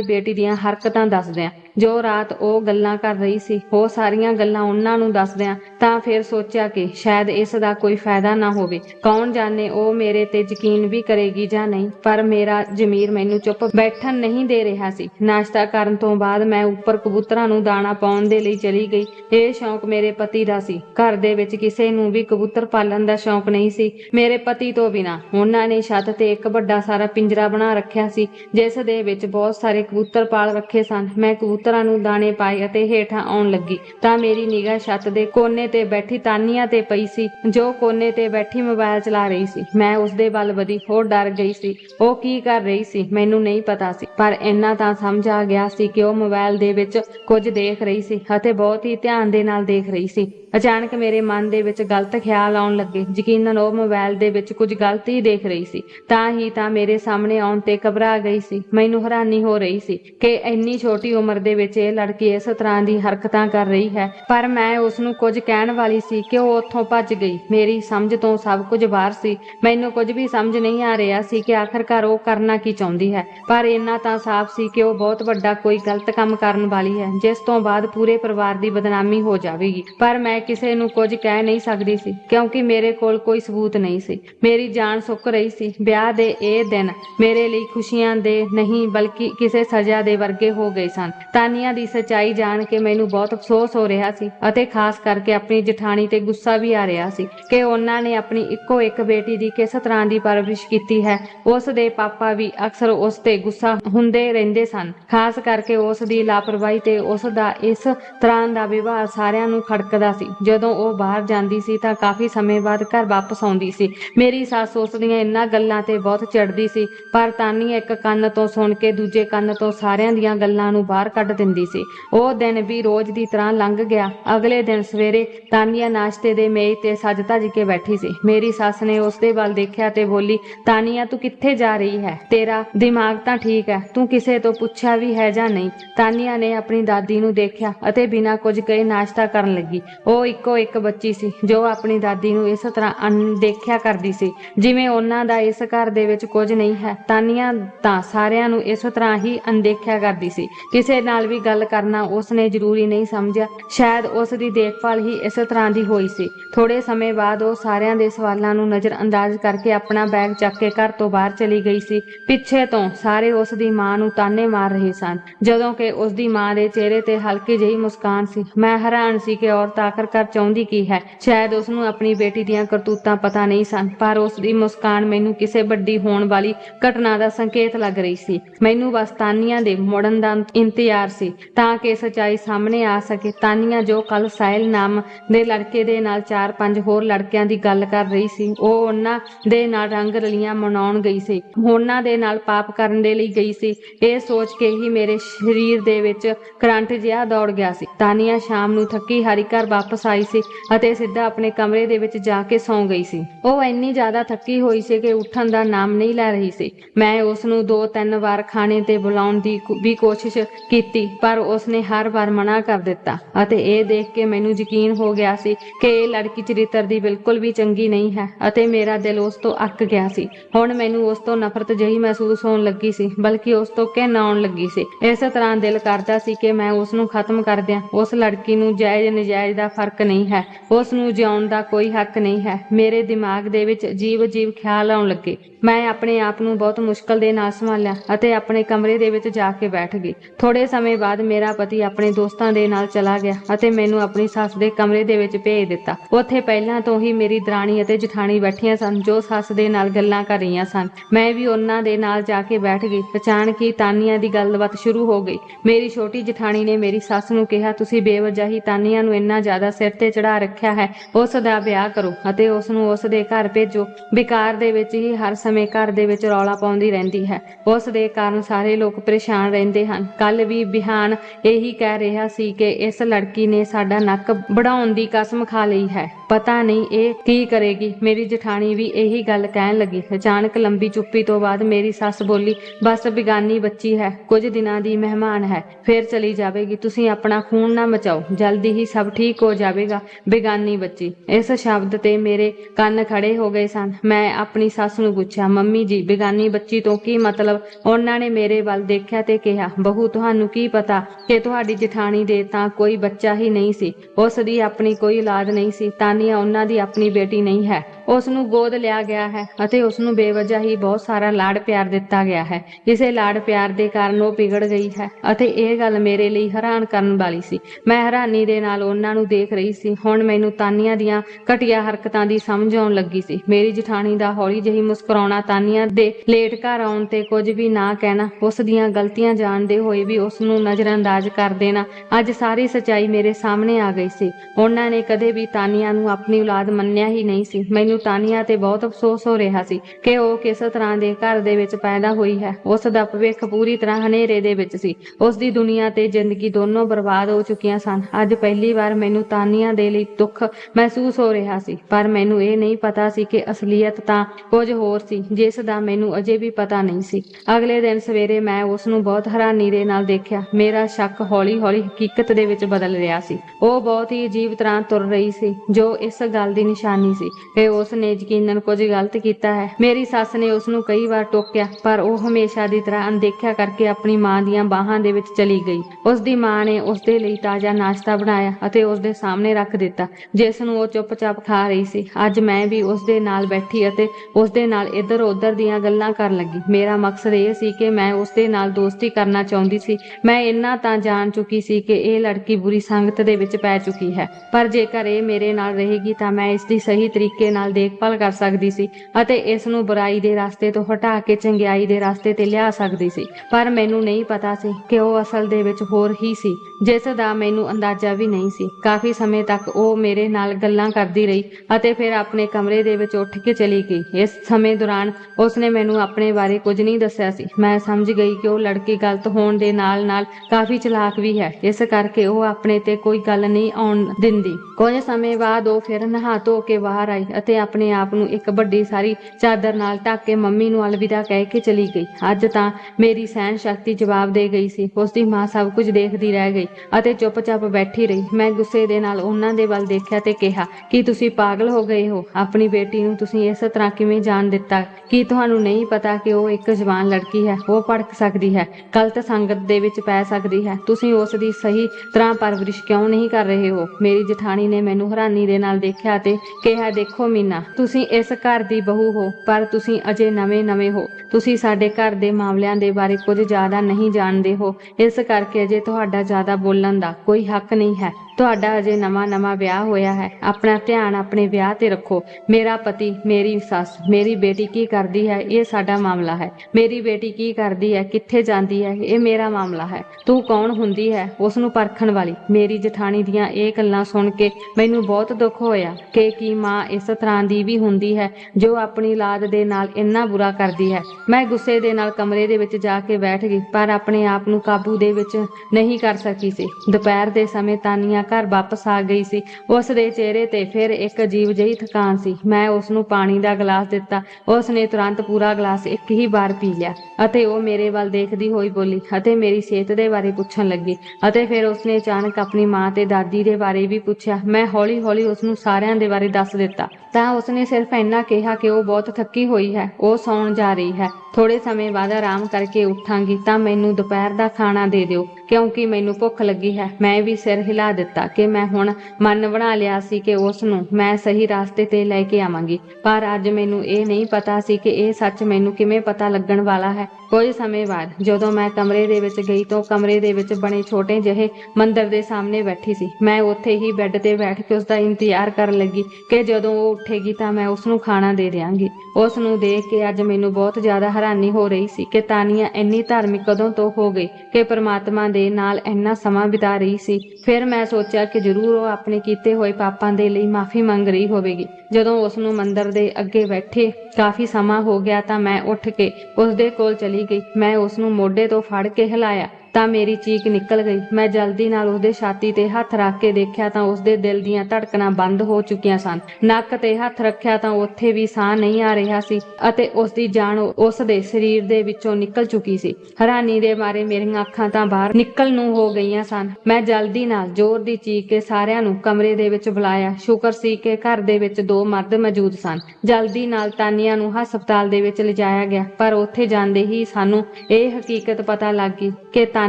ਬੇਟੀ ਦੀਆਂ ਹਰਕਤਾਂ ਦੱਸ ਦਿਆਂ। ਜੋ ਰਾਤ ਉਹ ਗੱਲਾਂ ਕਰ ਰਹੀ ਸੀ ਉਹ ਸਾਰੀਆਂ ਗੱਲਾਂ ਉਹਨਾਂ ਨੂੰ ਦੱਸਦਿਆਂ ਤਾਂ ਫਿਰ ਸੋਚਿਆ ਕਿ ਸ਼ਾਇਦ ਇਸ ਦਾ ਕੋਈ ਫਾਇਦਾ ਨਾ ਹੋਵੇ। ਕੌਣ ਜਾਣੇ ਉਹ ਮੇਰੇ ਤੇ ਯਕੀਨ ਵੀ ਕਰੇਗੀ ਜਾਂ ਨਹੀਂ, ਪਰ ਮੇਰਾ ਜ਼ਮੀਰ ਮੈਨੂੰ ਚੁੱਪ ਬੈਠਣ ਨਹੀਂ ਦੇ ਰਿਹਾ ਸੀ। ਨਾਸ਼ਤਾ ਕਰਨ ਤੋਂ ਬਾਅਦ ਮੈਂ ਉੱਪਰ ਕਬੂਤਰਾਂ ਨੂੰ ਦਾਣਾ ਪਾਉਣ ਦੇ ਲਈ ਚਲੀ ਗਈ। ਇਹ ਸ਼ੌਂਕ ਮੇਰੇ ਪਤੀ ਦਾ ਸੀ। ਘਰ ਦੇ ਵਿੱਚ ਕਿਸੇ ਨੂੰ ਵੀ ਕਬੂਤਰ ਪਾਲਣ ਦਾ ਸ਼ੌਂਕ ਨਹੀਂ ਸੀ। ਮੇਰੇ ਪਤੀ ਤੋਂ ਬਿਨਾ ਉਹਨਾਂ ਨੇ ਛੱਤ ਤੇ ਇੱਕ ਵੱਡਾ ਸਾਰਾ ਪਿੰਜਰਾ ਬਣਾ ਰੱਖਿਆ ਸੀ, ਜਿਸ ਦੇ ਵਿੱਚ ਬਹੁਤ ਸਾਰੇ ਕਬੂਤਰ ਪਾਲ ਰੱਖੇ ਸਨ। ਮੈਂ ਕਬੂਤਰਾਂ ਨੂੰ ਦਾਣੇ ਪਾਏ ਅਤੇ ਹੇਠਾਂ ਆਉਣ ਲੱਗੀ। ਤਾਂ ਮੇਰੀ ਨਿਗਾਹ ਛੱਤ ਦੇ ਕੋਨੇ ਤੇ ਬੈਠੀ ਤਾਨੀਆਂ ਤੇ ਪਈ ਸੀ, ਜੋ ਕੋਨੇ ਤੇ ਬੈਠੀ ਮੋਬਾਈਲ ਚਲਾ ਰਹੀ ਸੀ। ਮੈਂ ਉਸ ਦੇ ਵੱਲ ਵਧੀ, ਹੋਰ ਡਰ ਗਈ ਸੀ। ਉਹ ਕੀ ਕਰ ਰਹੀ ਸੀ, ਮੈਨੂੰ ਨਹੀਂ ਪਤਾ ਸੀ। ਪਰ ਇੰਨਾ ਤਾਂ ਸਮਝ ਆ ਗਿਆ ਸੀ ਕਿ ਉਹ ਮੋਬਾਈਲ ਦੇ ਵਿੱਚ ਕੁਝ ਦੇਖ ਰਹੀ ਸੀ ਅਤੇ ਬਹੁਤ ਹੀ ਧਿਆਨ ਦੇ ਨਾਲ ਦੇਖ ਰਹੀ ਸੀ। ਅਚਾਨਕ ਮੇਰੇ ਮਨ ਦੇ ਵਿੱਚ ਗਲਤ ਖਿਆਲ ਆਉਣ ਲੱਗੇ। ਯਕੀਨਨ ਉਹ ਮੋਬਾਈਲ ਦੇ ਵਿੱਚ ਕੁਝ ਗਲਤ ਹੀ ਦੇਖ ਰਹੀ ਸੀ। ਤਾਂ ਹੀ ਤਾਂ ਮੇਰੇ ਸਾਹਮਣੇ ਆਉਣ ਤੇ ਘਬਰਾ ਗਈ ਸੀ। ਮੈਨੂੰ ਹੈਰਾਨੀ ਹੋ ਰਹੀ ਸੀ ਕਿ ਇੰਨੀ ਛੋਟੀ ਉਮਰ ਦੇ ਵਿੱਚ ਇਹ ਲੜਕੀ ਇਸ ਤਰ੍ਹਾਂ ਦੀ ਹਰਕਤਾਂ ਕਰ ਰਹੀ ਹੈ। ਪਰ ਮੈਂ ਉਸ ਨੂੰ ਕੁਝ ਕਹਿਣ ਵਾਲੀ ਸੀ ਕਿ ਉਹ ਉੱਥੋਂ ਭੱਜ ਗਈ। ਮੇਰੀ ਸਮਝ ਤੋਂ ਸਭ ਕੁਝ ਬਾਹਰ ਸੀ। ਮੈਨੂੰ ਕੁਝ ਵੀ ਸਮਝ ਨਹੀਂ ਆ ਰਿਹਾ ਸੀ ਕਿ ਆਖਰਕਾਰ ਉਹ ਕਰਨਾ ਕੀ ਚਾਹੁੰਦੀ ਹੈ। ਪਰ ਇੰਨਾ ਤਾਂ ਸਾਫ਼ ਸੀ ਕਿ ਉਹ ਬਹੁਤ ਵੱਡਾ ਕੋਈ ਗਲਤ ਕੰਮ ਕਰਨ ਵਾਲੀ ਹੈ, ਜਿਸ ਤੋਂ ਬਾਅਦ ਪੂਰੇ ਪਰਿਵਾਰ ਦੀ ਬਦਨਾਮੀ ਹੋ ਜਾਵੇਗੀ। ਪਰ ਮੈਂ ਕਿਸੇ ਨੂੰ ਕੁਝ ਕਹਿ ਨਹੀਂ ਸਕਦੀ ਸੀ, ਕਿਉਂਕਿ ਮੇਰੇ ਕੋਲ ਕੋਈ ਸਬੂਤ ਨਹੀਂ ਸੀ। ਮੇਰੀ ਜਾਨ ਸੁੱਕ ਰਹੀ ਸੀ, ਵਿਆਹ ਦੇ ਇਹ ਦਿਨ ਮੇਰੇ ਲਈ ਖੁਸ਼ੀਆਂ ਦੇ ਨਹੀਂ, ਬਲਕਿ ਕਿਸੇ ਸਜ਼ਾ ਦੇ ਵਰਗੇ ਹੋ ਗਏ ਸਨ। ਤਾਨੀਆਂ ਦੀ ਸੱਚਾਈ ਜਾਣ ਕੇ ਮੈਨੂੰ ਬਹੁਤ ਅਫਸੋਸ ਹੋ ਰਿਹਾ ਸੀ ਅਤੇ ਖਾਸ ਕਰਕੇ ਆਪਣੀ ਜਠਾਣੀ ਤੇ ਗੁੱਸਾ ਵੀ ਆ ਰਿਹਾ ਸੀ ਕਿ ਉਹਨਾਂ ਨੇ ਆਪਣੀ ਇੱਕੋ ਇੱਕ ਬੇਟੀ ਦੀ ਕਿਸ ਤਰ੍ਹਾਂ ਦੀ ਪਰਵਰਿਸ਼ ਕੀਤੀ ਹੈ। ਉਸ ਦੇ ਪਾਪਾ ਵੀ ਅਕਸਰ ਉਸ ਤੇ ਗੁੱਸਾ ਹੁੰਦੇ ਰਹਿੰਦੇ ਸਨ। ਖਾਸ ਕਰਕੇ ਉਸ ਦੀ ਲਾਪਰਵਾਹੀ ਤੇ ਉਸ ਦਾ ਇਸ ਤਰ੍ਹਾਂ ਦਾ ਵਿਵਹਾਰ ਸਾਰਿਆਂ ਨੂੰ ਖੜਕਦਾ ਸੀ। ਜਦੋਂ ਉਹ ਬਾਹਰ ਜਾਂਦੀ ਸੀ ਤਾਂ ਕਾਫੀ ਸਮੇਂ ਬਾਅਦ ਘਰ ਵਾਪਸ ਆਉਂਦੀ ਸੀ। ਮੇਰੀ ਸੱਸ ਉਸ ਦੀਆਂ ਇਹਨਾਂ ਗੱਲਾਂ ਤੇ ਬਹੁਤ ਚਿੜਦੀ ਸੀ, ਪਰ ਤਾਨੀ ਇੱਕ ਕੰਨ ਤੋਂ ਸੁਣ ਕੇ ਦੂਜੇ ਕੰਨ ਤੋਂ ਸਾਰਿਆਂ ਦੀਆਂ ਗੱਲਾਂ ਨੂੰ ਬਾਹਰ ਕੱਢ ਦਿੰਦੀ ਸੀ। ਉਹ ਦਿਨ ਵੀ ਰੋਜ਼ ਦੀ ਤਰ੍ਹਾਂ ਲੰਘ ਗਿਆ। ਅਗਲੇ ਦਿਨ ਸਵੇਰੇ ਤਾਨੀਆ ਨਾਸ਼ਤੇ ਦੇ ਮੇਜ਼ ਤੇ ਸੱਜ ਧੱਜ ਕੇ ਬੈਠੀ ਸੀ। ਮੇਰੀ ਸੱਸ ਨੇ ਉਸ ਦੇ ਵੱਲ ਦੇਖਿਆ ਤੇ ਬੋਲੀ, ਤਾਨੀਆ, ਤੂੰ ਕਿੱਥੇ ਜਾ ਰਹੀ ਹੈ? ਤੇਰਾ ਦਿਮਾਗ ਤਾਂ ਠੀਕ ਹੈ। ਤੂੰ ਕਿਸੇ ਤੋਂ ਪੁੱਛਿਆ ਵੀ ਹੈ ਜਾਂ ਨਹੀਂ? ਤਾਨੀਆ ਨੇ ਆਪਣੀ ਦਾਦੀ ਨੂੰ ਦੇਖਿਆ ਅਤੇ ਬਿਨਾਂ ਕੁਝ ਕਹੇ ਨਾਸ਼ਤਾ ਕਰਨ ਲੱਗੀ। ਉਹ ਉਹ ਇੱਕੋ ਇੱਕ ਬੱਚੀ ਸੀ, ਜੋ ਆਪਣੀ ਦਾਦੀ ਨੂੰ ਇਸ ਤਰ੍ਹਾਂ ਅਣਦੇਖਿਆ ਕਰਦੀ ਸੀ। ਜਿਵੇਂ ਉਹਨਾਂ ਦਾ ਇਸ ਘਰ ਦੇ ਵਿੱਚ ਕੁਝ ਨਹੀਂ ਹੈ, ਤਾਨੀਆ ਤਾਂ ਸਾਰਿਆਂ ਨੂੰ ਇਸ ਤਰ੍ਹਾਂ ਹੀ ਅਣਦੇਖਿਆ ਕਰਦੀ ਸੀ। ਕਿਸੇ ਨਾਲ ਵੀ ਗੱਲ ਕਰਨਾ ਉਸਨੇ ਜ਼ਰੂਰੀ ਨਹੀਂ ਸਮਝਿਆ। ਸ਼ਾਇਦ ਉਸ ਦੀ ਦੇਖਭਾਲ ਹੀ ਇਸ ਤਰ੍ਹਾਂ ਦੀ ਹੋਈ ਸੀ। ਥੋੜੇ ਸਮੇਂ ਬਾਅਦ ਉਹ ਸਾਰਿਆਂ ਦੇ ਸਵਾਲਾਂ ਨੂੰ ਨਜ਼ਰ ਅੰਦਾਜ਼ ਕਰਕੇ ਆਪਣਾ ਬੈਗ ਚੱਕ ਕੇ ਘਰ ਤੋਂ ਬਾਹਰ ਚਲੀ ਗਈ ਸੀ। ਪਿੱਛੇ ਤੋਂ ਸਾਰੇ ਉਸ ਦੀ ਮਾਂ ਨੂੰ ਤਾਨੇ ਮਾਰ ਰਹੇ ਸਨ। ਜਦੋਂ ਕਿ ਉਸ ਦੀ ਮਾਂ ਦੇ ਚਿਹਰੇ ਤੇ ਹਲਕੀ ਜਿਹੀ ਮੁਸਕਾਨ ਸੀ। ਮੈਂ ਹੈਰਾਨ ਸੀ ਕਿ ਔਰਤ ਆਖਰ ਆਖਰਕਾਰ ਚਾਹੁੰਦੀ ਕੀ ਹੈ? ਸ਼ਾਇਦ ਉਸ ਨੂੰ ਆਪਣੀ ਬੇਟੀ ਦੀਆਂ ਕਰਤੂਤਾਂ ਪਤਾ ਨਹੀਂ ਸਨ, ਪਰ ਉਸ ਦੀ ਮੁਸਕਾਨ ਮੈਨੂੰ ਕਿਸੇ ਵੱਡੀ ਹੋਣ ਵਾਲੀ ਘਟਨਾ ਦਾ ਸੰਕੇਤ ਲੱਗ ਰਹੀ ਸੀ। ਮੈਨੂੰ ਬਸ ਤਾਨੀਆਂ ਦੇ ਮੁੜਨ ਦਾ ਇੰਤਜ਼ਾਰ ਸੀ, ਤਾਂ ਕਿ ਸਚਾਈ ਸਾਹਮਣੇ ਆ ਸਕੇ। ਤਾਨੀਆਂ ਜੋ ਕੱਲ ਸਾਹਿਲ ਨਾਮ ਦੇ ਲੜਕੇ ਦੇ ਨਾਲ ਚਾਰ ਪੰਜ ਹੋਰ ਲੜਕਿਆਂ ਦੀ ਗੱਲ ਕਰ ਰਹੀ ਸੀ, ਉਹ ਉਹਨਾਂ ਦੇ ਨਾਲ ਰੰਗ ਰਲੀਆਂ ਮਨਾਉਣ ਗਈ ਸੀ। ਉਹਨਾਂ ਦੇ ਨਾਲ ਪਾਪ ਕਰਨ ਦੇ ਲਈ ਗਈ ਸੀ। ਇਹ ਸੋਚ ਕੇ ਹੀ ਮੇਰੇ ਸਰੀਰ ਦੇ ਵਿੱਚ ਕਰੰਟ ਜਿਹਾ ਦੌੜ ਗਿਆ ਸੀ। ਤਾਨੀਆਂ ਸ਼ਾਮ ਨੂੰ ਥੱਕੀ ਹਾਰੀ ਘਰ ਵਾਪਸ ਆਈ ਸੀ ਅਤੇ ਸਿੱਧਾ ਆਪਣੇ ਕਮਰੇ ਦੇ ਵਿੱਚ ਜਾ ਕੇ ਸੌਂ ਗਈ ਸੀ। ਉਹ ਇੰਨੀ ਜ਼ਿਆਦਾ ਥੱਕੀ ਹੋਈ ਸੀ ਕਿ ਉੱਠਣ ਦਾ ਨਾਮ ਨਹੀਂ ਲੈ ਰਹੀ ਸੀ। ਮੈਂ ਉਸ ਨੂੰ ਦੋ ਤਿੰਨ ਵਾਰ ਖਾਣੇ ਤੇ ਬੁਲਾਉਣ ਦੀ ਵੀ ਕੋਸ਼ਿਸ਼ ਕੀਤੀ, ਪਰ ਉਸਨੇ ਹਰ ਵਾਰ ਮਨਾ ਕਰ ਦਿੱਤਾ ਅਤੇ ਇਹ ਦੇਖ ਕੇ ਮੈਨੂੰ ਯਕੀਨ ਹੋ ਗਿਆ ਸੀ ਕਿ ਇਹ ਲੜਕੀ ਚਰਿੱਤਰ ਦੀ ਬਿਲਕੁਲ ਵੀ ਚੰਗੀ ਨਹੀਂ ਹੈ ਅਤੇ ਮੇਰਾ ਦਿਲ ਉਸ ਤੋਂ ਅੱਕ ਗਿਆ ਸੀ। ਹੁਣ ਮੈਨੂੰ ਉਸ ਤੋਂ ਨਫ਼ਰਤ ਜਿਹੀ ਮਹਿਸੂਸ ਹੋਣ ਲੱਗੀ ਸੀ, ਬਲਕਿ ਉਸ ਤੋਂ ਘਿਨ ਆਉਣ ਲੱਗੀ ਸੀ। ਇਸ ਤਰ੍ਹਾਂ ਦਿਲ ਕਰਦਾ ਸੀ ਕਿ ਮੈਂ ਉਸ ਨੂੰ ਖਤਮ ਕਰ ਦਿਆਂ। ਉਸ ਲੜਕੀ ਨੂੰ ਜਾਇਜ਼ ਨਜਾਇਜ਼ ਦਾ ਫ਼ਰਕ ਨਹੀਂ ਹੈ। ਉਸ ਨੂੰ ਜਿਉਣ ਦਾ ਕੋਈ ਹੱਕ ਨਹੀਂ ਹੈ। ਮੇਰੇ ਦਿਮਾਗ ਦੇ ਵਿੱਚ ਅਜੀਬ ਅਜੀਬ ਖਿਆਲ ਆਉਣ ਲੱਗੇ। ਮੈਂ ਆਪਣੇ ਆਪ ਨੂੰ ਬਹੁਤ ਮੁਸ਼ਕਲ ਦੇ ਨਾਲ ਸੰਭਾਲਿਆ ਅਤੇ ਆਪਣੇ ਕਮਰੇ ਦੇ ਵਿੱਚ ਜਾ ਕੇ ਬੈਠ ਗਈ। ਥੋੜੇ ਸਮੇਂ ਬਾਅਦ ਮੇਰਾ ਪਤੀ ਆਪਣੇ ਦੋਸਤਾਂ ਦੇ ਨਾਲ ਚਲਾ ਗਿਆ ਅਤੇ ਮੈਨੂੰ ਆਪਣੀ ਸੱਸ ਦੇ ਕਮਰੇ ਦੇ ਵਿੱਚ ਭੇਜ ਦਿੱਤਾ। ਉੱਥੇ ਪਹਿਲਾਂ ਤੋਂ ਹੀ ਮੇਰੀ ਦਰਾਣੀ ਅਤੇ ਜਠਾਣੀ ਬੈਠੀਆਂ ਸਨ, ਜੋ ਸੱਸ ਦੇ ਨਾਲ ਗੱਲਾਂ ਕਰ ਰਹੀਆਂ ਸਨ। ਮੈਂ ਵੀ ਉਹਨਾਂ ਦੇ ਨਾਲ ਜਾ ਕੇ ਬੈਠ ਗਈ। ਅਚਾਨਕ ਹੀ ਤਾਨੀਆਂ ਦੀ ਗੱਲਬਾਤ ਸ਼ੁਰੂ ਹੋ ਗਈ। ਮੇਰੀ ਛੋਟੀ ਜਠਾਣੀ ਨੇ ਮੇਰੀ ਸੱਸ ਨੂੰ ਕਿਹਾ, ਤੁਸੀਂ ਬੇਵਜਾਹੀ ਹੀ ਤਾਨੀਆਂ ਨੂੰ ਇੰਨਾ ਜ਼ਿਆਦਾ ਸਿਰ ਤੇ ਚੜਾ ਰੱਖਿਆ ਹੈ, ਉਸ ਦਾ ਵਿਆਹ ਕਰੋ ਅਤੇ ਉਸ ਨੂੰ ਉਸ ਦੇ ਘਰ ਭੇਜੋ। ਵਿਕਾਰ ਦੇ ਵਿੱਚ ਹੀ ਹਰ ਸਮੇਂ ਘਰ ਦੇ ਵਿੱਚ ਰੌਲਾ ਪਾਉਂਦੀ ਰਹਿੰਦੀ ਹੈ। ਉਸ ਦੇ ਕਾਰਨ ਸਾਰੇ ਲੋਕ ਪਰੇਸ਼ਾਨ ਰਹਿੰਦੇ ਹਨ। ਕੱਲ ਵੀ ਬਿਹਾਨ ਇਹੀ ਕਹਿ ਰਿਹਾ ਸੀ ਕਿ ਇਸ ਲੜਕੀ ਨੇ ਸਾਡਾ ਨੱਕ ਵਢਾਉਣ ਦੀ ਕਸਮ ਖਾ ਲਈ ਹੈ। ਪਤਾ ਨਹੀਂ ਇਹ ਕੀ ਕਰੇਗੀ। ਮੇਰੀ ਜਠਾਣੀ ਵੀ ਇਹੀ ਗੱਲ ਕਹਿਣ ਲੱਗੀ। ਅਚਾਨਕ ਲੰਬੀ ਚੁੱਪੀ ਤੋਂ ਬਾਅਦ ਮੇਰੀ ਸੱਸ ਬੋਲੀ, ਬਸ ਬਿਗਾਨੀ ਬੱਚੀ ਹੈ, ਕੁਝ ਦਿਨਾਂ ਦੀ ਮਹਿਮਾਨ ਹੈ, ਫੇਰ ਚਲੀ ਜਾਵੇਗੀ। ਤੁਸੀਂ ਆਪਣਾ ਖੂਨ ਨਾ ਮਚਾਓ। ਜਲਦੀ ਹੀ ਸਭ ਠੀਕ ਹੋ ਜਾਵੇਗਾ। ਬੇਗਾਨੀ ਬੱਚੀ, ਇਸ ਸ਼ਬਦ ਤੇ ਮੇਰੇ ਕੰਨ ਖੜੇ ਹੋ ਗਏ ਸਨ। ਮੈਂ ਆਪਣੀ ਸੱਸ ਨੂੰ ਪੁੱਛਿਆ, ਮੰਮੀ ਜੀ, ਬੇਗਾਨੀ ਬੱਚੀ ਤੋਂ ਕੀ ਮਤਲਬ? ਉਹਨਾਂ ਨੇ ਮੇਰੇ ਵੱਲ ਦੇਖਿਆ ਤੇ ਕਿਹਾ, ਬਹੂ, ਤੁਹਾਨੂੰ ਕੀ ਪਤਾ ਕਿ ਤੁਹਾਡੀ ਜਠਾਣੀ ਦੇ ਤਾਂ ਕੋਈ ਬੱਚਾ ਹੀ ਨਹੀਂ ਸੀ। ਉਸ ਦੀ ਆਪਣੀ ਕੋਈ ਔਲਾਦ ਨਹੀਂ ਸੀ ਤਾਨੀਆ ਉਹਨਾਂ ਦੀ ਆਪਣੀ ਬੇਟੀ ਨਹੀਂ ਹੈ। ਉਸ ਨੂੰ ਗੋਦ ਲਿਆ ਗਿਆ ਹੈ ਅਤੇ ਉਸ ਨੂੰ ਬੇਵਜ੍ਹਾ ਹੀ ਬਹੁਤ ਸਾਰਾ ਲਾੜ ਪਿਆਰ ਦਿੱਤਾ ਗਿਆ ਹੈ। ਇਸੇ ਲਾੜ ਪਿਆਰ ਦੇ ਕਾਰਨ ਉਹ ਵਿਗੜ ਗਈ ਹੈ ਅਤੇ ਇਹ ਗੱਲ ਮੇਰੇ ਲਈ ਹੈਰਾਨ ਕਰਨ ਵਾਲੀ ਸੀ। ਮੈਂ ਹੈਰਾਨੀ ਦੇ ਨਾਲ ਉਹਨਾਂ ਨੂੰ ਦੇਖ ਰਹੀ ਸੀ। ਹੁਣ ਮੈਨੂੰ ਤਾਨੀਆਂ ਦੀਆਂ ਘਟੀਆ ਹਰਕਤਾਂ ਦੀ ਸਮਝ ਆਉਣ ਲੱਗੀ ਸੀ। ਮੇਰੀ ਜਠਾਣੀ ਦਾ ਹੌਲੀ ਜਿਹੀ ਮੁਸਕਰਾਉਣਾ ਤਾਨੀਆਂ ਦੇ ਲੇਟ ਘਰ ਆਉਣ ਤੇ ਕੁਝ ਵੀ ਨਾ ਕਹਿਣਾ, ਉਸ ਦੀਆਂ ਗਲਤੀਆਂ ਜਾਣਦੇ ਹੋਏ ਵੀ ਉਸ ਨੂੰ ਨਜ਼ਰਅੰਦਾਜ਼ ਕਰ ਦੇਣਾ, ਅੱਜ ਸਾਰੀ ਸਚਾਈ ਮੇਰੇ ਸਾਹਮਣੇ ਆ ਗਈ ਸੀ। ਉਹਨਾਂ ਨੇ ਕਦੇ ਵੀ ਤਾਨੀਆਂ ਨੂੰ ਆਪਣੀ ਔਲਾਦ ਮੰਨਿਆ ਹੀ ਨਹੀਂ ਸੀ। ਮੈਨੂੰ ਤਾਨੀਆਂ ਤੇ ਬਹੁਤ ਅਫਸੋਸ ਹੋ ਰਿਹਾ ਸੀ ਕਿ ਉਹ ਕਿਸ ਤਰ੍ਹਾਂ ਦੇ ਘਰ ਦੇ ਵਿੱਚ ਪੈਦਾ ਹੋਈ ਹੈ। ਉਸ ਦਾ ਭਵਿੱਖ ਪੂਰੀ ਤਰ੍ਹਾਂ ਹਨੇਰੇ ਦੇ ਵਿੱਚ ਸੀ। ਉਸ ਦੀ ਦੁਨੀਆ ਤੇ ਜ਼ਿੰਦਗੀ ਦੋਨੋਂ ਬਰਬਾਦ ਹੋ ਚੁੱਕੀਆਂ ਸਨ। ਅੱਜ ਪਹਿਲੀ ਵਾਰ ਮੈਨੂੰ ਤਾਨੀਆਂ ਦੇ ਲਈ ਦੁੱਖ ਮਹਿਸੂਸ ਹੋ ਰਿਹਾ ਸੀ। ਪਰ ਮੈਨੂੰ ਇਹ ਨਹੀਂ ਪਤਾ ਸੀ ਕਿ ਅਸਲੀਅਤ ਤਾਂ ਕੁਝ ਹੋਰ ਸੀ, ਜਿਸ ਦਾ ਮੈਨੂੰ ਅਜੇ ਵੀ ਪਤਾ ਨਹੀਂ ਸੀ। ਅਗਲੇ ਦਿਨ ਸਵੇਰੇ ਮੈਂ ਉਸ ਨੂੰ ਬਹੁਤ ਹੈਰਾਨੀ ਦੇ ਨਾਲ ਦੇਖਿਆ। ਮੇਰਾ ਸ਼ੱਕ ਹੌਲੀ-ਹੌਲੀ ਹਕੀਕਤ ਦੇ ਵਿੱਚ ਬਦਲ ਰਿਹਾ ਸੀ। ਉਹ ਬਹੁਤ ਹੀ ਅਜੀਬ ਤਰ੍ਹਾਂ ਤੁਰ ਰਹੀ ਸੀ, ਜੋ ਇਸ ਗੱਲ ਦੀ ਨਿਸ਼ਾਨੀ ਸੀ ਕਿ ਉਸ ਨੇ ਯਕੀਨਨ ਕੁਝ ਗਲਤ ਕੀਤਾ ਹੈ। ਮੇਰੀ ਸੱਸ ਨੇ ਉਸ ਨੂੰ ਕਈ ਵਾਰ ਟੋਕਿਆ, ਪਰ ਉਹ ਹਮੇਸ਼ਾ ਦੀ ਤਰ੍ਹਾਂ ਅਣਦੇਖਿਆ ਕਰਕੇ ਆਪਣੀ ਮਾਂ ਦੀਆਂ ਬਾਹਾਂ ਦੇ ਵਿੱਚ ਚਲੀ ਗਈ। ਉਸ ਦੀ ਮਾਂ ਨੇ ਉਸ ਦੇ ਲਈ ਤਾਜ਼ਾ ਨਾਸ਼ਤਾ ਬਣਾਇਆ ਅਤੇ ਉਸ ਦੇ ਸਾਹਮਣੇ ਰੱਖ ਦਿੱਤਾ। ਜਿਸ ਨੂੰ ਉਹ ਚੁੱਪਚਾਪ ਖਾ ਰਹੀ ਸੀ। ਅੱਜ ਮੈਂ ਵੀ ਉਸ ਦੇ ਨਾਲ ਬੈਠੀ ਅਤੇ ਉਸ ਦੇ ਨਾਲ ਇੱਧਰ ਉੱਧਰ ਦੀਆਂ ਗੱਲਾਂ ਕਰਨ ਲੱਗੀ। ਮੇਰਾ ਮਕਸਦ ਇਹ ਸੀ ਕਿ ਮੈਂ ਉਸ ਦੇ ਨਾਲ ਦੋਸਤੀ ਕਰਨਾ ਚਾਹੁੰਦੀ ਸੀ। ਮੈਂ ਇੰਨਾ ਤਾਂ ਜਾਣ ਚੁੱਕੀ ਸੀ ਕਿ ਇਹ ਲੜਕੀ ਬੁਰੀ ਸੰਗਤ ਦੇ ਵਿੱਚ ਪੈ ਚੁੱਕੀ ਹੈ। ਪਰ ਜੇਕਰ ਇਹ ਮੇਰੇ ਨਾਲ ਰਹੇਗੀ ਤਾਂ ਮੈਂ ਇਸ ਦੀ ਸਹੀ ਤਰੀਕੇ ਨਾਲ ਦੇਖਭਾਲ ਕਰ ਸਕਦੀ ਸੀ ਅਤੇ ਇਸ ਨੂੰ ਬੁਰਾਈ ਦੇ ਰਸਤੇ ਤੋਂ ਹਟਾ ਕੇ ਚੰਗਿਆਈ ਦੇ ਰਸਤੇ ਤੇ ਲਿਆ ਸਕਦੀ ਸੀ। ਪਰ ਮੈਨੂੰ ਨਹੀਂ ਪਤਾ ਸੀ ਕਿ ਉਹ ਅਸਲ ਦੇ ਵਿੱਚ ਹੋਰ ਹੀ ਸੀ, ਜਿਸ ਦਾ ਮੈਨੂੰ ਅੰਦਾਜ਼ਾ ਵੀ ਨਹੀਂ ਸੀ। ਕਾਫੀ ਸਮੇਂ ਤੱਕ ਉਹ ਮੇਰੇ ਨਾਲ ਗੱਲਾਂ ਕਰਦੀ ਰਹੀ ਅਤੇ ਫਿਰ ਆਪਣੇ ਕਮਰੇ ਦੇ ਵਿੱਚ ਉੱਠ ਕੇ ਚਲੀ ਗਈ। ਇਸ ਸਮੇਂ ਦੌਰਾਨ ਉਸਨੇ ਮੈਨੂੰ ਆਪਣੇ ਬਾਰੇ ਕੁਝ ਨਹੀਂ ਦੱਸਿਆ ਸੀ। ਮੈਂ ਸਮਝ ਗਈ ਕਿ ਉਹ ਲੜਕੀ ਗਲਤ ਹੋਣ ਦੇ ਨਾਲ-ਨਾਲ ਕਾਫੀ ਚਲਾਕ ਵੀ ਹੈ। ਇਸ ਕਰਕੇ ਉਹ ਆਪਣੇ ਤੇ ਕੋਈ ਗੱਲ ਨਹੀਂ ਆਉਣ ਦਿੰਦੀ। ਕੁਝ ਸਮੇਂ ਬਾਅਦ ਉਹ ਫਿਰ ਨਹਾ ਧੋ ਕੇ ਬਾਹਰ ਆਈ ਅਤੇ ਆਪਣੇ ਆਪ ਨੂੰ ਇੱਕ ਵੱਡੀ ਸਾਰੀ ਚਾਦਰ ਨਾਲ ਢੱਕ ਕੇ ਮੰਮੀ ਨੂੰ ਅਲਵਿਦਾ ਕਹਿ ਕੇ ਚਲੀ ਗਈ। ਅੱਜ ਤਾਂ ਮੇਰੀ ਸਹਿਣ ਸ਼ਕਤੀ ਜਵਾਬ ਦੇ ਗਈ ਸੀ। ਉਸ ਦੀ ਮਾਂ ਸਭ ਕੁਝ ਦੇਖਦੀ ਰਹਿ ਗਈ ਅਤੇ ਚੁੱਪਚਾਪ ਬੈਠੀ ਰਹੀ। ਮੈਂ ਗੁੱਸੇ ਦੇ ਨਾਲ ਉਹਨਾਂ ਦੇ ਵੱਲ ਦੇਖਿਆ ਤੇ ਕਿਹਾ, ਕਿ ਤੁਸੀਂ ਪਾਗਲ ਹੋ ਗਏ ਹੋ? ਆਪਣੀ ਬੇਟੀ ਨੂੰ ਤੁਸੀਂ ਇਸ ਤਰ੍ਹਾਂ ਕਿਵੇਂ ਜਾਣ ਦਿੱਤਾ? ਕੀ ਤੁਹਾਨੂੰ ਨਹੀਂ ਪਤਾ ਕਿ ਉਹ ਇੱਕ ਜਵਾਨ ਲੜਕੀ ਹੈ? ਉਹ ਭੜਕ ਸਕਦੀ ਹੈ? ਗਲਤ ਸੰਗਤ ਦੇ ਵਿੱਚ ਪੈ ਸਕਦੀ ਹੈ। ਤੁਸੀਂ ਉਸ ਦੀ ਸਹੀ ਤਰ੍ਹਾਂ ਪਰਵਰਿਸ਼ ਕਿਉਂ ਨਹੀਂ ਕਰ ਰਹੇ ਹੋ? ਮੇਰੀ ਜਠਾਣੀ ਨੇ ਮੈਨੂੰ ਹੈਰਾਨੀ ਦੇ ਨਾਲ ਦੇਖਿਆ ਤੇ ਕਿਹਾ, ਦੇਖੋ ਮੀਨਾ, ਤੁਸੀਂ ਇਸ ਘਰ ਦੀ ਬਹੂ ਹੋ, ਪਰ ਤੁਸੀਂ ਅਜੇ ਨਵੇਂ-ਨਵੇਂ ਹੋ। ਤੁਸੀਂ ਸਾਡੇ ਘਰ ਦੇ ਮਾਮਲਿਆਂ ਦੇ ਬਾਰੇ ਕੁਝ ਜ਼ਿਆਦਾ ਨਹੀਂ ਜਾਣਦੇ ਹੋ। ਇਸ ਕਰਕੇ ਅਜੇ ਤੁਹਾਡਾ ਜ਼ਿਆਦਾ ਬੋਲਣ ਦਾ ਕੋਈ ਹੱਕ ਨਹੀਂ ਹੈ। ਤੁਹਾਡਾ ਅਜੇ ਨਵਾਂ-ਨਵਾਂ ਵਿਆਹ ਹੋਇਆ ਹੈ। ਆਪਣਾ ਧਿਆਨ ਆਪਣੇ ਵਿਆਹ ਤੇ ਰੱਖੋ। ਮੇਰਾ ਪਤੀ, ਮੇਰੀ ਸੱਸ, ਮੇਰੀ ਬੇਟੀ ਕੀ ਕਰਦੀ ਹੈ? ਇਹ ਸਾਡਾ ਮਾਮਲਾ ਹੈ। ਮੇਰੀ ਬੇਟੀ ਕੀ ਕਰਦੀ ਹੈ? ਕਿੱਥੇ ਜਾਂਦੀ ਹੈ? ਇਹ ਮੇਰਾ ਮਾਮਲਾ ਹੈ। ਤੂੰ ਕੌਣ ਹੁੰਦੀ ਹੈ? ਉਸ ਨੂੰ ਪਰਖਣ ਵਾਲੀ। ਮੇਰੀ ਜਠਾਣੀ ਦੀਆਂ ਇਹ ਗੱਲਾਂ ਸੁਣ ਕੇ ਮੈਨੂੰ ਬਹੁਤ ਦੁੱਖ ਹੋਇਆ ਕਿ ਕੀ ਮਾਂ ਇਸ ਤਰ੍ਹਾਂ ਦੀ ਵੀ ਹੁੰਦੀ ਹੈ ਜੋ ਆਪਣੀ ਲਾਦ ਦੇ ਨਾਲ ਇੰਨਾ ਬੁਰਾ ਕਰਦੀ ਹੈ। ਮੈਂ ਗੁੱਸੇ ਦੇ ਨਾਲ ਕਮਰੇ ਦੇ ਵਿੱਚ ਜਾ ਕੇ ਬੈਠ ਗਈ, ਪਰ ਆਪਣੇ ਆਪ ਨੂੰ ਕਾਬੂ ਦੇ ਵਿੱਚ ਨਹੀਂ ਕਰ ਸਕੀ ਸੀ। ਦੁਪਹਿਰ ਦੇ ਸਮੇਂ ਤਾਨੀਆਂ ਘਰ ਵਾਪਸ ਆ ਗਈ ਸੀ। ਉਸ ਦੇ ਚਿਹਰੇ ਤੇ ਫਿਰ ਇੱਕ ਅਜੀਬ ਜਿਹੀ ਥਕਾਨ ਸੀ। ਮੈਂ ਉਸ ਨੂੰ ਪਾਣੀ ਦਾ ਗਲਾਸ ਦਿੱਤਾ। ਉਸ ਨੇ ਤੁਰੰਤ ਪੂਰਾ ਗਲਾਸ ਇੱਕ ਹੀ ਵਾਰ ਪੀ ਲਿਆ ਅਤੇ ਉਹ ਮੇਰੇ ਵੱਲ ਦੇਖਦੀ ਹੋਈ ਬੋਲੀ, ਅਤੇ ਮੇਰੀ ਸਿਹਤ ਦੇ ਬਾਰੇ ਪੁੱਛਣ ਲੱਗੀ। ਅਤੇ ਫਿਰ ਉਸਨੇ ਅਚਾਨਕ ਆਪਣੀ ਮਾਂ ਤੇ ਦਾਦੀ ਦੇ ਬਾਰੇ ਵੀ ਪੁੱਛਿਆ। ਮੈਂ ਹੌਲੀ-ਹੌਲੀ ਉਸ ਨੂੰ ਸਾਰਿਆਂ ਦੇ ਬਾਰੇ ਦੱਸ ਦਿੱਤਾ। ਤਾਂ ਉਸਨੇ ਸਿਰਫ ਇੰਨਾ ਕਿਹਾ ਕਿ ਉਹ ਬਹੁਤ ਥੱਕੀ ਹੋਈ ਹੈ। ਉਹ ਸੌਣ ਜਾ ਰਹੀ ਹੈ। ਥੋੜੇ ਸਮੇਂ ਬਾਅਦ ਆਰਾਮ ਕਰਕੇ ਉੱਠਾਂਗੀ ਤਾਂ ਮੈਨੂੰ ਦੁਪਹਿਰ ਦਾ ਖਾਣਾ ਦੇ ਦਿਓ, ਕਿਉਂਕਿ ਮੈਨੂੰ ਭੁੱਖ ਲੱਗੀ ਹੈ। ਮੈਂ ਵੀ ਸਿਰ ਹਿਲਾ ਦਿੱਤਾ ਕਿ ਮੈਂ ਹੁਣ ਮਨ ਬਣਾ ਲਿਆ ਸੀ ਕਿ ਉਸ ਨੂੰ ਮੈਂ ਸਹੀ ਰਸਤੇ ਤੇ ਲੈ ਕੇ ਆਵਾਂਗੀ। ਪਰ ਅੱਜ ਮੈਨੂੰ ਇਹ ਨਹੀਂ ਪਤਾ ਸੀ ਕਿ ਇਹ ਸੱਚ ਮੈਨੂੰ ਕਿਵੇਂ ਪਤਾ ਲੱਗਣ ਵਾਲਾ ਹੈ। ਕੁਝ ਸਮੇਂ ਬਾਅਦ ਜਦੋਂ ਮੈਂ ਕਮਰੇ ਦੇ ਵਿੱਚ ਗਈ ਤਾਂ ਕਮਰੇ ਦੇ ਵਿੱਚ ਬਣੇ ਛੋਟੇ ਜਿਹੇ ਮੰਦਰ ਦੇ ਸਾਹਮਣੇ ਬੈਠੀ ਸੀ। ਮੈਂ ਉੱਥੇ ਹੀ ਬੈੱਡ ਤੇ ਬੈਠ ਕੇ ਉਸ ਦਾ ਇੰਤਜ਼ਾਰ ਕਰਨ ਲੱਗੀ ਕਿ ਜਦੋਂ ਉਹ ਉੱਠੇਗੀ ਤਾਂ ਮੈਂ ਉਸ ਨੂੰ ਖਾਣਾ ਦੇ ਦਿਆਂਗੀ। ਉਸ ਨੂੰ ਦੇਖ ਕੇ ਅੱਜ ਮੈਨੂੰ ਬਹੁਤ ਜ਼ਿਆਦਾ ਹੈਰਾਨੀ ਹੋ ਰਹੀ ਸੀ ਕਿ ਤਾਨੀਆ ਇੰਨੀ ਧਾਰਮਿਕ ਕਦੋਂ ਤੋਂ ਹੋ ਗਈ ਕਿ ਪ੍ਰਮਾਤਮਾ ਦੇ ਨਾਲ ਇੰਨਾ ਸਮਾਂ ਬਿਤਾ ਰਹੀ ਸੀ। ਫਿਰ ਮੈਂ ਸੋਚਿਆ ਕਿ ਜ਼ਰੂਰ ਉਹ ਆਪਣੇ ਕੀਤੇ ਹੋਏ ਪਾਪਾਂ ਦੇ ਲਈ ਮਾਫੀ ਮੰਗ ਰਹੀ ਹੋਵੇਗੀ। ਜਦੋਂ ਉਸ ਨੂੰ ਮੰਦਰ ਦੇ ਅੱਗੇ ਬੈਠੇ ਕਾਫੀ ਸਮਾਂ ਹੋ ਗਿਆ ਤਾਂ ਮੈਂ ਉੱਠ ਕੇ ਉਸ ਦੇ ਕੋਲ ਚਲੀ ਗਈ। ਮੈਂ ਉਸ ਨੂੰ ਮੋਢੇ ਤੋਂ ਫੜ ਕੇ ਹਿਲਾਇਆ। ਤਾਂ ਮੇਰੀ ਚੀਕ ਨਿਕਲ ਗਈ। ਮੈਂ ਜਲਦੀ ਨਾਲ ਉਸਦੇ ਛਾਤੀ ਤੇ ਹੱਥ ਰੱਖ ਕੇ ਦੇਖਿਆ ਤਾਂ ਉਸਦੇ ਦਿਲ ਦੀਆਂ ਧੜਕਣਾਂ ਬੰਦ ਹੋ ਚੁੱਕੀਆਂ ਸਨ। ਨੱਕ ਤੇ ਹੱਥ ਰੱਖਿਆ ਤਾਂ ਉੱਥੇ ਵੀ ਸਾਹ ਨਹੀਂ ਆ ਰਿਹਾ ਸੀ ਅਤੇ ਉਸ ਜਾਨ ਉਸ ਦੇ ਸਰੀਰ ਦੇ ਵਿੱਚੋਂ ਨਿਕਲ ਚੁੱਕੀ ਸੀ। ਹੈਰਾਨੀ ਦੇ ਮਾਰੇ ਮੇਰੀਆਂ ਅੱਖਾਂ ਤਾਂ ਬਾਹਰ ਨਿਕਲ ਨੂੰ ਹੋ ਗਈਆਂ ਸਨ। ਮੈਂ ਜਲਦੀ ਨਾਲ ਜ਼ੋਰ ਦੀ ਚੀਕ ਕੇ ਸਾਰਿਆਂ ਨੂੰ ਕਮਰੇ ਦੇ ਵਿੱਚ ਬੁਲਾਇਆ। ਸ਼ੁਕਰ ਸੀ ਕਿ ਘਰ ਦੇ ਵਿੱਚ ਦੋ ਮਰਦ ਮੌਜੂਦ ਸਨ। ਜਲਦੀ ਨਾਲ ਤਾਨੀਆ ਨੂੰ ਹਸਪਤਾਲ ਦੇ ਵਿੱਚ ਲਿਜਾਇਆ ਗਿਆ, ਪਰ ਉੱਥੇ ਜਾਂਦੇ ਹੀ ਸਾਨੂੰ ਇਹ ਹਕੀਕਤ ਪਤਾ ਲੱਗ ਗਈ ਕਿ ਤਾਨੀਆ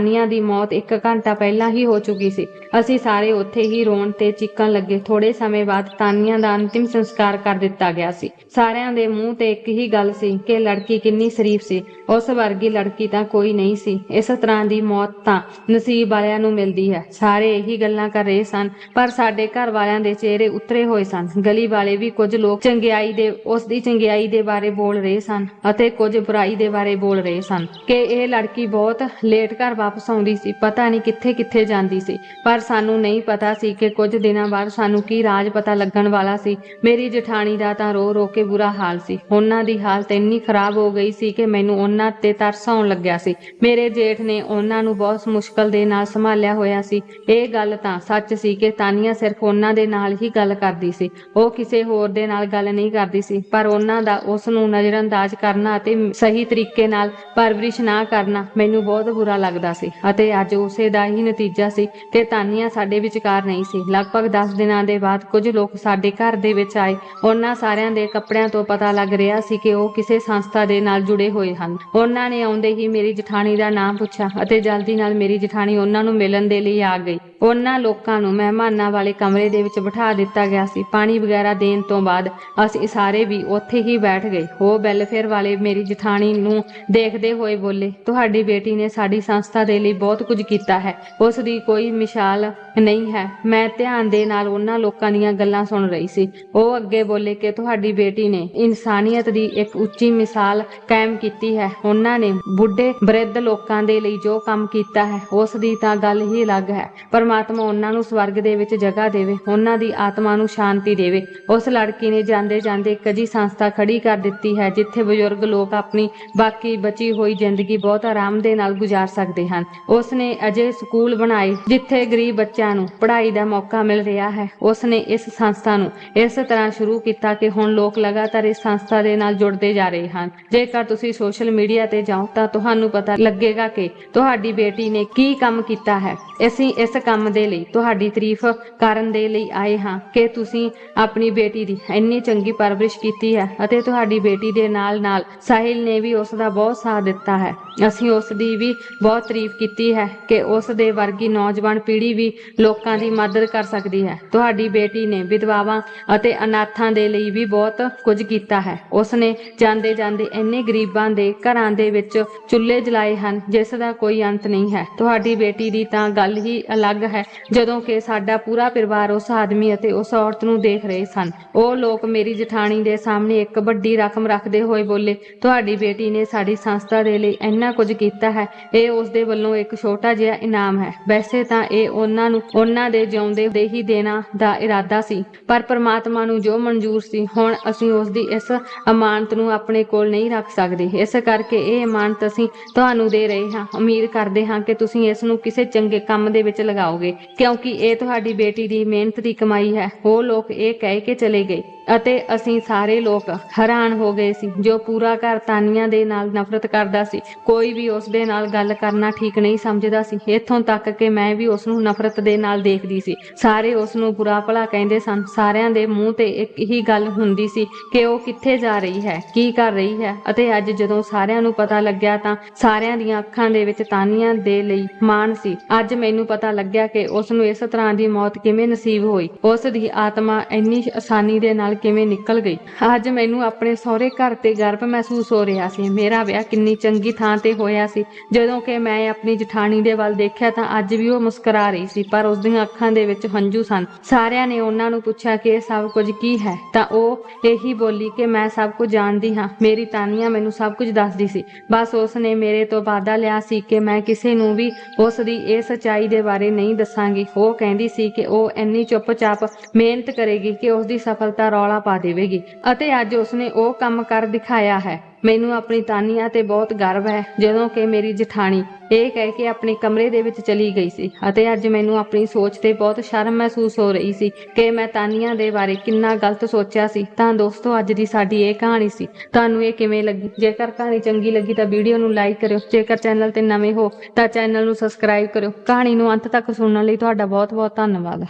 ਦੀ ਮੌਤ ਇੱਕ ਘੰਟਾ ਪਹਿਲਾਂ ਹੀ ਹੋ ਚੁੱਕੀ ਸੀ। ਅਸੀਂ ਸਾਰੇ ਉੱਥੇ ਹੀ ਰੋਣ ਤੇ ਚੀਕਣ ਲੱਗੇ। ਥੋੜੇ ਸਮੇਂ ਬਾਅਦ ਤਾਨੀਆ ਦਾ ਅੰਤਿਮ ਸੰਸਕਾਰ ਕਰ ਦਿੱਤਾ ਗਿਆ ਸੀ। ਸਾਰਿਆਂ ਦੇ ਮੂੰਹ ਤੇ ਇੱਕ ਹੀ ਗੱਲ ਸੀ ਕਿ ਲੜਕੀ ਕਿੰਨੀ ਸ਼ਰੀਫ ਸੀ। ਉਸ ਵਰਗੀ ਲੜਕੀ ਤਾਂ ਕੋਈ ਨਹੀਂ ਸੀ। ਇਸ ਤਰ੍ਹਾਂ ਦੀ ਮੌਤ ਤਾਂ ਨਸੀਬ ਵਾਲਿਆਂ ਨੂੰ ਮਿਲਦੀ ਹੈ। ਸਾਰੇ ਇਹੀ ਗੱਲਾਂ ਕਰ ਰਹੇ ਸਨ, ਪਰ ਸਾਡੇ ਘਰ ਵਾਲਿਆਂ ਦੇ ਚਿਹਰੇ ਉਤਰੇ ਹੋਏ ਸਨ। ਗਲੀ ਵਾਲੇ ਵੀ ਕੁਝ ਲੋਕ ਚੰਗਿਆਈ ਦੇ, ਉਸ ਦੀ ਚੰਗਿਆਈ ਦੇ ਬਾਰੇ ਬੋਲ ਰਹੇ ਸਨ ਅਤੇ ਕੁਝ ਬੁਰਾਈ ਦੇ ਬਾਰੇ ਬੋਲ ਰਹੇ ਸਨ ਕਿ ਇਹ ਲੜਕੀ ਬਹੁਤ ਲੇਟ ਘਰ ਵਾਪਸ ਆਉਂਦੀ ਸੀ। ਪਤਾ ਨਹੀਂ ਕਿੱਥੇ ਕਿੱਥੇ ਜਾਂਦੀ ਸੀ। ਪਰ ਸਾਨੂੰ ਨਹੀਂ ਪਤਾ ਸੀ ਕਿ ਕੁਝ ਦਿਨਾਂ ਬਾਅਦ ਸਾਨੂੰ ਕੀ ਰਾਜ ਪਤਾ ਲੱਗਣ ਵਾਲਾ ਸੀ। ਮੇਰੀ ਜਠਾਣੀ ਦਾ ਤਾਂ ਰੋ ਰੋ ਕੇ ਬੁਰਾ ਹਾਲ ਸੀ। ਉਹਨਾਂ ਦੀ ਹਾਲਤ ਇੰਨੀ ਖਰਾਬ ਹੋ ਗਈ ਸੀ ਕਿ ਮੈਨੂੰ ਉਹਨਾਂ ਤੇ ਤਰਸ ਆਉਣ ਲੱਗਿਆ ਸੀ। ਮੇਰੇ ਜੇਠ ਨੇ ਉਹਨਾਂ ਨੂੰ ਬਹੁਤ ਮੁਸ਼ਕਲ ਦੇ ਨਾਲ ਸੰਭਾਲਿਆ ਹੋਇਆ ਸੀ। ਇਹ ਗੱਲ ਤਾਂ ਸੱਚ ਸੀ ਕਿ ਤਾਨੀਆ ਸਿਰਫ ਉਹਨਾਂ ਦੇ ਨਾਲ ਹੀ ਗੱਲ ਕਰਦੀ ਸੀ। ਉਹ ਕਿਸੇ ਹੋਰ ਦੇ ਨਾਲ ਗੱਲ ਨਹੀਂ ਕਰਦੀ ਸੀ। ਪਰ ਉਹਨਾਂ ਦਾ ਉਸ ਨੂੰ ਨਜ਼ਰਅੰਦਾਜ਼ ਕਰਨਾ ਅਤੇ ਸਹੀ ਤਰੀਕੇ ਨਾਲ ਪਰਵਰਿਸ਼ ਨਾ ਕਰਨਾ ਮੈਨੂੰ ਬਹੁਤ ਬੁਰਾ ਲੱਗਦਾ ਸੀ ਅਤੇ ਅੱਜ ਉਸੇ ਦਾ ਹੀ ਨਤੀਜਾ ਸੀ ਕਿ ਤਾਨੀਆ ਸਾਡੇ ਵਿਚਕਾਰ ਨਹੀਂ ਸੀ। ਲਗਭਗ 10 ਦਿਨਾਂ ਦੇ ਬਾਅਦ ਕੁਝ ਲੋਕ ਸਾਡੇ ਘਰ ਦੇ ਵਿੱਚ ਆਏ। ਉਹਨਾਂ ਸਾਰਿਆਂ ਦੇ ਕੱਪੜਿਆਂ ਤੋਂ ਪਤਾ ਲੱਗ ਰਿਹਾ ਸੀ ਕਿ ਉਹ ਕਿਸੇ ਸੰਸਥਾ ਦੇ ਨਾਲ ਜੁੜੇ ਹੋਏ ਹਨ। ਉਹਨਾਂ ਨੇ ਆਉਂਦੇ ਹੀ ਮੇਰੀ ਜਠਾਣੀ ਦਾ ਨਾਮ ਪੁੱਛਿਆ ਅਤੇ ਜਲਦੀ ਨਾਲ ਮੇਰੀ ਜਠਾਣੀ ਉਹਨਾਂ ਨੂੰ ਮਿਲਣ ਦੇ ਲਈ ਆ ਗਈ। ਉਹਨਾਂ ਲੋਕਾਂ ਨੂੰ ਮਹਿਮਾਨਾਂ ਵਾਲੇ ਕਮਰੇ ਦੇ ਵਿੱਚ ਬਿਠਾ ਦਿੱਤਾ ਗਿਆ ਸੀ। ਪਾਣੀ ਵਗੈਰਾ ਦੇਣ ਤੋਂ ਬਾਅਦ ਅਸੀਂ ਸਾਰੇ ਵੀ ਉੱਥੇ ਹੀ ਬੈਠ ਗਏ। ਉਹ ਵੈਲਫੇਅਰ ਵਾਲੇ ਮੇਰੀ ਜਠਾਣੀ ਨੂੰ ਦੇਖਦੇ ਹੋਏ ਬੋਲੇ, ਤੁਹਾਡੀ ਬੇਟੀ ਨੇ ਸਾਡੀ ਸੰਸਥਾ ਦੇ ਲਈ ਬਹੁਤ ਕੁਝ ਕੀਤਾ ਹੈ। ਉਸ ਦੀ ਕੋਈ ਮਿਸਾਲ ਨਹੀਂ ਹੈ। ਮੈਂ ਧਿਆਨ ਦੇ ਨਾਲ ਉਹਨਾਂ ਲੋਕਾਂ ਦੀਆਂ ਗੱਲਾਂ ਸੁਣ ਰਹੀ ਸੀ। ਉਹ ਅੱਗੇ ਬੋਲੇ ਕਿ ਤੁਹਾਡੀ ਬੇਟੀ ਨੇ ਇਨਸਾਨੀਅਤ ਦੀ ਇੱਕ ਉੱਚੀ ਮਿਸਾਲ ਕਾਇਮ ਕੀਤੀ ਹੈ। ਉਹਨਾਂ ਨੇ ਬੁੱਢੇ ਬ੍ਰਿਧ ਲੋਕਾਂ ਦੇ ਲਈ ਜੋ ਕੰਮ ਕੀਤਾ ਹੈ, ਉਸ ਦੀ ਤਾਂ ਗੱਲ ਹੀ ਅਲੱਗ ਹੈ। ਪਰਮਾਤਮਾ ਉਹਨਾਂ ਨੂੰ ਸਵਰਗ ਦੇ ਵਿੱਚ ਜਗ੍ਹਾ ਦੇਵੇ, ਉਹਨਾਂ ਦੀ ਆਤਮਾ ਨੂੰ ਸ਼ਾਂਤੀ ਦੇਵੇ। ਉਸ ਲੜਕੀ ਨੇ ਜਾਂਦੇ ਜਾਂਦੇ ਇੱਕ ਅਜਿਹੀ ਸੰਸਥਾ ਖੜੀ ਕਰ ਦਿੱਤੀ ਹੈ, ਜਿੱਥੇ ਬਜ਼ੁਰਗ ਲੋਕ ਆਪਣੀ ਬਾਕੀ ਬਚੀ ਹੋਈ ਜ਼ਿੰਦਗੀ ਬਹੁਤ ਆਰਾਮ ਦੇ ਨਾਲ ਗੁਜ਼ਾਰ ਸਕਦੇ ਹਨ। ਉਸ ਨੇ ਅਜੇ ਸਕੂਲ ਬਣਾਏ, ਜਿੱਥੇ ਗਰੀਬ ਬੱਚਿਆਂ ਨੂੰ ਪੜ੍ਹਾਈ ਦਾ ਮੌਕਾ ਮਿਲ ਰਿਹਾ ਹੈ। ਉਸ ਨੇ ਇਸ ਸੰਸਥਾ ਨੂੰ ਇਸ ਤਰ੍ਹਾਂ ਸ਼ੁਰੂ ਕੀਤਾ ਕਿ ਹੁਣ ਲੋਕ ਲਗਾਤਾਰ ਇਸ ਸੰਸਥਾ ਦੇ ਨਾਲ ਜੁੜਦੇ ਜਾ ਰਹੇ ਹਨ। ਜੇਕਰ ਤੁਸੀਂ ਸੋਸ਼ਲ ਮੀਡੀਆ ਤੇ ਜਾਓ ਤਾਂ ਤੁਹਾਨੂੰ ਪਤਾ ਲੱਗੇਗਾ ਕਿ ਤੁਹਾਡੀ ਬੇਟੀ ਨੇ ਕੀ ਕੰਮ ਕੀਤਾ ਹੈ। ਅਸੀਂ ਇਸ ਕੰਮ ਦੇ ਲਈ ਤੁਹਾਡੀ ਤਾਰੀਫ ਕਰਨ ਦੇ ਲਈ ਆਏ ਹਾਂ ਕਿ ਤੁਸੀਂ ਆਪਣੀ ਬੇਟੀ ਦੀ ਇੰਨੀ ਚੰਗੀ ਪਰਵਰਿਸ਼ ਕੀਤੀ ਹੈ ਅਤੇ ਤੁਹਾਡੀ ਬੇਟੀ ਦੇ ਨਾਲ ਨਾਲ ਸਾਹਿਲ ਨੇ ਵੀ ਉਸ ਦਾ ਬਹੁਤ ਸਾਥ ਦਿੱਤਾ ਹੈ। ਅਸੀਂ ਉਸ ਦੀ ਵੀ ਬਹੁਤ ਤਾਰੀਫ ਕੀਤੀ ਹੈ ਕਿ ਉਸ ਦੇ ਵਰਗੀ ਨੌਜਵਾਨ ਪੀੜ੍ਹੀ ਵੀ ਲੋਕਾਂ ਦੀ ਮਦਦ ਕਰ ਸਕਦੀ ਹੈ। ਤੁਹਾਡੀ ਬੇਟੀ ਨੇ ਵਿਧਵਾਵਾਂ ਅਤੇ ਅਨਾਥਾਂ ਦੇ ਲਈ ਵੀ ਬਹੁਤ ਕੁਝ ਕੀਤਾ ਹੈ। ਉਸ ਨੇ ਜਾਂਦੇ ਜਾਂਦੇ ਇੰਨੇ ਗਰੀਬਾਂ ਦੇ ਘਰਾਂ ਦੇ ਵਿੱਚ ਚੁੱਲ੍ਹੇ ਜਲਾਏ ਹਨ, ਜਿਸ ਦਾ ਕੋਈ ਅੰਤ ਨਹੀਂ ਹੈ। ਤੁਹਾਡੀ ਬੇਟੀ ਦੀ ਤਾਂ ਗੱਲ ਹੀ ਅਲੱਗ ਹੈ, ਜਦੋਂ ਕਿ ਸਾਡਾ ਪੂਰਾ ਪਰਿਵਾਰ ਉਸ ਆਦਮੀ ਅਤੇ ਉਸ ਔਰਤ ਨੂੰ ਦੇਖ ਰਹੇ ਸਨ। ਉਹ ਲੋਕ ਮੇਰੀ ਜਠਾਣੀ ਦੇ ਸਾਹਮਣੇ ਇੱਕ ਵੱਡੀ ਰਕਮ ਰੱਖਦੇ ਹੋਏ ਬੋਲੇ, ਤੁਹਾਡੀ ਬੇਟੀ ਨੇ ਸਾਡੀ ਸੰਸਥਾ ਦੇ ਲਈ ਇੰਨਾ ਕੁਝ ਕੀਤਾ ਹੈ। ਇਹ ਉਸ ਦੇ ਵੱਲੋਂ ਇੱਕ ਛੋਟਾ ਜਿਹਾ ਇਨਾਮ ਹੈ। ਵੈਸੇ ਤਾਂ ਇਹ ਉਹਨਾਂ ਨੂੰ ਉਹਨਾਂ ਦੇ ਜਿਉਂਦੇ ਦੇ ਹੀ ਦੇਣਾ ਦਾ ਇਰਾਦਾ ਸੀ। ਪਰ ਪ੍ਰਮਾਤਮਾ ਨੂੰ ਜੋ ਮਨਜ਼ੂਰ ਸੀ, ਹੁਣ ਅਸੀਂ ਉਸ ਦੀ ਇਸ ਅਮਾਨਤ ਨੂੰ ਆਪਣੇ ਕੋਲ ਨਹੀਂ ਰੱਖ ਸਕਦੇ। ਇਸ ਕਰਕੇ ਇਹ ਅਮਾਨਤ ਅਸੀਂ ਤੁਹਾਨੂੰ ਦੇ ਰਹੇ ਹਾਂ। ਉਮੀਦ ਕਰਦੇ ਹਾਂ ਕਿ ਤੁਸੀਂ ਇਸ ਨੂੰ ਕਿਸੇ ਚੰਗੇ ਕੰਮ ਦੇ ਵਿੱਚ ਲਗਾਓਗੇ, ਕਿਉਂਕਿ ਇਹ ਤੁਹਾਡੀ ਬੇਟੀ ਦੀ ਮਿਹਨਤ ਦੀ ਕਮਾਈ ਹੈ। ਉਹ ਲੋਕ ਇਹ ਕਹਿ ਕੇ ਚਲੇ ਗਏ ਅਤੇ ਅਸੀਂ ਸਾਰੇ ਲੋਕ ਹੈਰਾਨ ਹੋ ਗਏ ਸੀ, ਜੋ ਪੂਰਾ ਘਰ ਤਾਨੀਆਂ ਦੇ ਨਾਲ ਨਫ਼ਰਤ ਕਰਦਾ ਸੀ। ਕੋਈ ਵੀ ਉਸ ਦੇ ਨਾਲ ਗੱਲ ਕਰਨਾ ਠੀਕ ਨਹੀਂ ਸਮਝਦਾ ਸੀ। ਇੱਥੋਂ ਤੱਕ ਕਿ ਮੈਂ ਵੀ ਉਸ ਨੂੰ ਨਫ਼ਰਤ ਦੇ ਦੇ ਨਾਲ ਦੇਖਦੀ ਸੀ। ਸਾਰੇ ਉਸ ਨੂੰ ਬੁਰਾ ਭਲਾ ਕਹਿੰਦੇ ਸਨ। ਸਾਰਿਆਂ ਦੇ ਮੂੰਹ ਤੇ ਇੱਕ ਹੀ ਗੱਲ ਹੁੰਦੀ ਸੀ ਕਿ ਉਹ ਕਿੱਥੇ ਜਾ ਰਹੀ ਹੈ, ਕੀ ਕਰ ਰਹੀ ਹੈ ਅਤੇ ਅੱਜ ਜਦੋਂ ਸਾਰਿਆਂ ਨੂੰ ਪਤਾ ਲੱਗਿਆ ਤਾਂ ਸਾਰਿਆਂ ਦੀਆਂ ਅੱਖਾਂ ਦੇ ਵਿੱਚ ਤਾਨੀਆਂ ਦੇ ਲਈ ਮਾਣ ਸੀ। ਅੱਜ ਮੈਨੂੰ ਪਤਾ ਲੱਗਿਆ ਕਿ ਉਸ ਨੂੰ ਇਸ ਤਰ੍ਹਾਂ ਦੀ ਮੌਤ ਕਿਵੇਂ ਨਸੀਬ ਹੋਈ। ਉਸ ਦੀ ਆਤਮਾ ਇੰਨੀ ਆਸਾਨੀ ਦੇ ਨਾਲ ਕਿਵੇਂ ਨਿਕਲ ਗਈ। ਅੱਜ ਮੈਨੂੰ ਆਪਣੇ ਸਹੁਰੇ ਘਰ ਤੇ ਗਰਵ ਮਹਿਸੂਸ ਹੋ ਰਿਹਾ ਸੀ। ਮੇਰਾ ਵਿਆਹ ਕਿੰਨੀ ਚੰਗੀ ਥਾਂ ਤੇ ਹੋਇਆ ਸੀ। ਜਦੋਂ ਕਿ ਮੈਂ ਆਪਣੀ ਜਠਾਣੀ ਦੇ ਵੱਲ ਦੇਖਿਆ ਤਾਂ ਅੱਜ ਵੀ ਉਹ ਮੁਸਕਰਾ ਰਹੀ ਸੀ, ਪਰ ਉਸ ਦੀਆਂ ਅੱਖਾਂ ਦੇ ਵਿੱਚ ਹੰਝੂ ਸਨ। ਸਾਰਿਆਂ ਨੇ ਉਹਨਾਂ ਨੂੰ ਪੁੱਛਿਆ ਕਿ ਇਹ ਸਭ ਕੁਝ ਕੀ ਹੈ? ਤਾਂ ਉਹ ਇਹੀ ਬੋਲੀ ਕਿ ਮੈਂ ਸਭ ਕੁਝ ਜਾਣਦੀ ਹਾਂ। ਮੇਰੀ ਤਾਨੀਆ ਮੈਨੂੰ ਸਭ ਕੁਝ ਦੱਸਦੀ ਸੀ। ਬਸ ਉਸ ਨੇ ਮੇਰੇ ਤੋਂ ਵਾਅਦਾ ਲਿਆ ਸੀ ਕਿ ਮੈਂ ਕਿਸੇ ਨੂੰ ਵੀ ਉਸ ਦੀ ਇਹ ਸੱਚਾਈ ਦੇ ਬਾਰੇ ਨਹੀਂ ਦੱਸਾਂਗੀ। ਉਹ ਕਹਿੰਦੀ ਸੀ ਕਿ ਉਹ ਇੰਨੀ ਚੁੱਪਚਾਪ ਮਿਹਨਤ ਕਰੇਗੀ ਕਿ ਉਸ ਦੀ ਸਫਲਤਾ ਰੌਲਾ ਪਾ ਦੇਵੇਗੀ। ਅਤੇ ਅੱਜ ਉਸਨੇ ਉਹ ਕੰਮ ਕਰ ਦਿਖਾਇਆ ਹੈ। ਮੈਨੂੰ ਆਪਣੀ ਤਾਨੀਆਂ ਤੇ ਬਹੁਤ ਗਰਵ ਹੈ ਜਦੋਂ ਕਿ ਮੇਰੀ ਜਠਾਣੀ ਇਹ ਕਹਿ ਕੇ ਆਪਣੇ ਕਮਰੇ ਦੇ ਵਿੱਚ ਚਲੀ ਗਈ ਸੀ ਅਤੇ ਅੱਜ ਮੈਨੂੰ ਆਪਣੀ ਸੋਚ ਤੇ ਬਹੁਤ ਸ਼ਰਮ ਮਹਿਸੂਸ ਹੋ ਰਹੀ ਸੀ ਕਿ ਮੈਂ ਤਾਨੀਆ ਦੇ ਬਾਰੇ ਕਿੰਨਾ ਗਲਤ ਸੋਚਿਆ ਸੀ। ਤਾਂ ਦੋਸਤੋ, ਅੱਜ ਦੀ ਸਾਡੀ ਇਹ ਕਹਾਣੀ ਸੀ। ਤੁਹਾਨੂੰ ਇਹ ਕਿਵੇਂ ਲੱਗੀ? ਜੇਕਰ ਕਹਾਣੀ ਚੰਗੀ ਲੱਗੀ ਤਾਂ ਵੀਡੀਓ ਨੂੰ ਲਾਈਕ ਕਰਿਓ। ਜੇਕਰ ਚੈਨਲ ਤੇ ਨਵੇਂ ਹੋ ਤਾਂ ਚੈਨਲ ਨੂੰ ਸਬਸਕ੍ਰਾਈਬ ਕਰਿਓ। ਕਹਾਣੀ ਨੂੰ ਅੰਤ ਤੱਕ ਸੁਣਨ ਲਈ ਤੁਹਾਡਾ ਬਹੁਤ ਬਹੁਤ ਧੰਨਵਾਦ।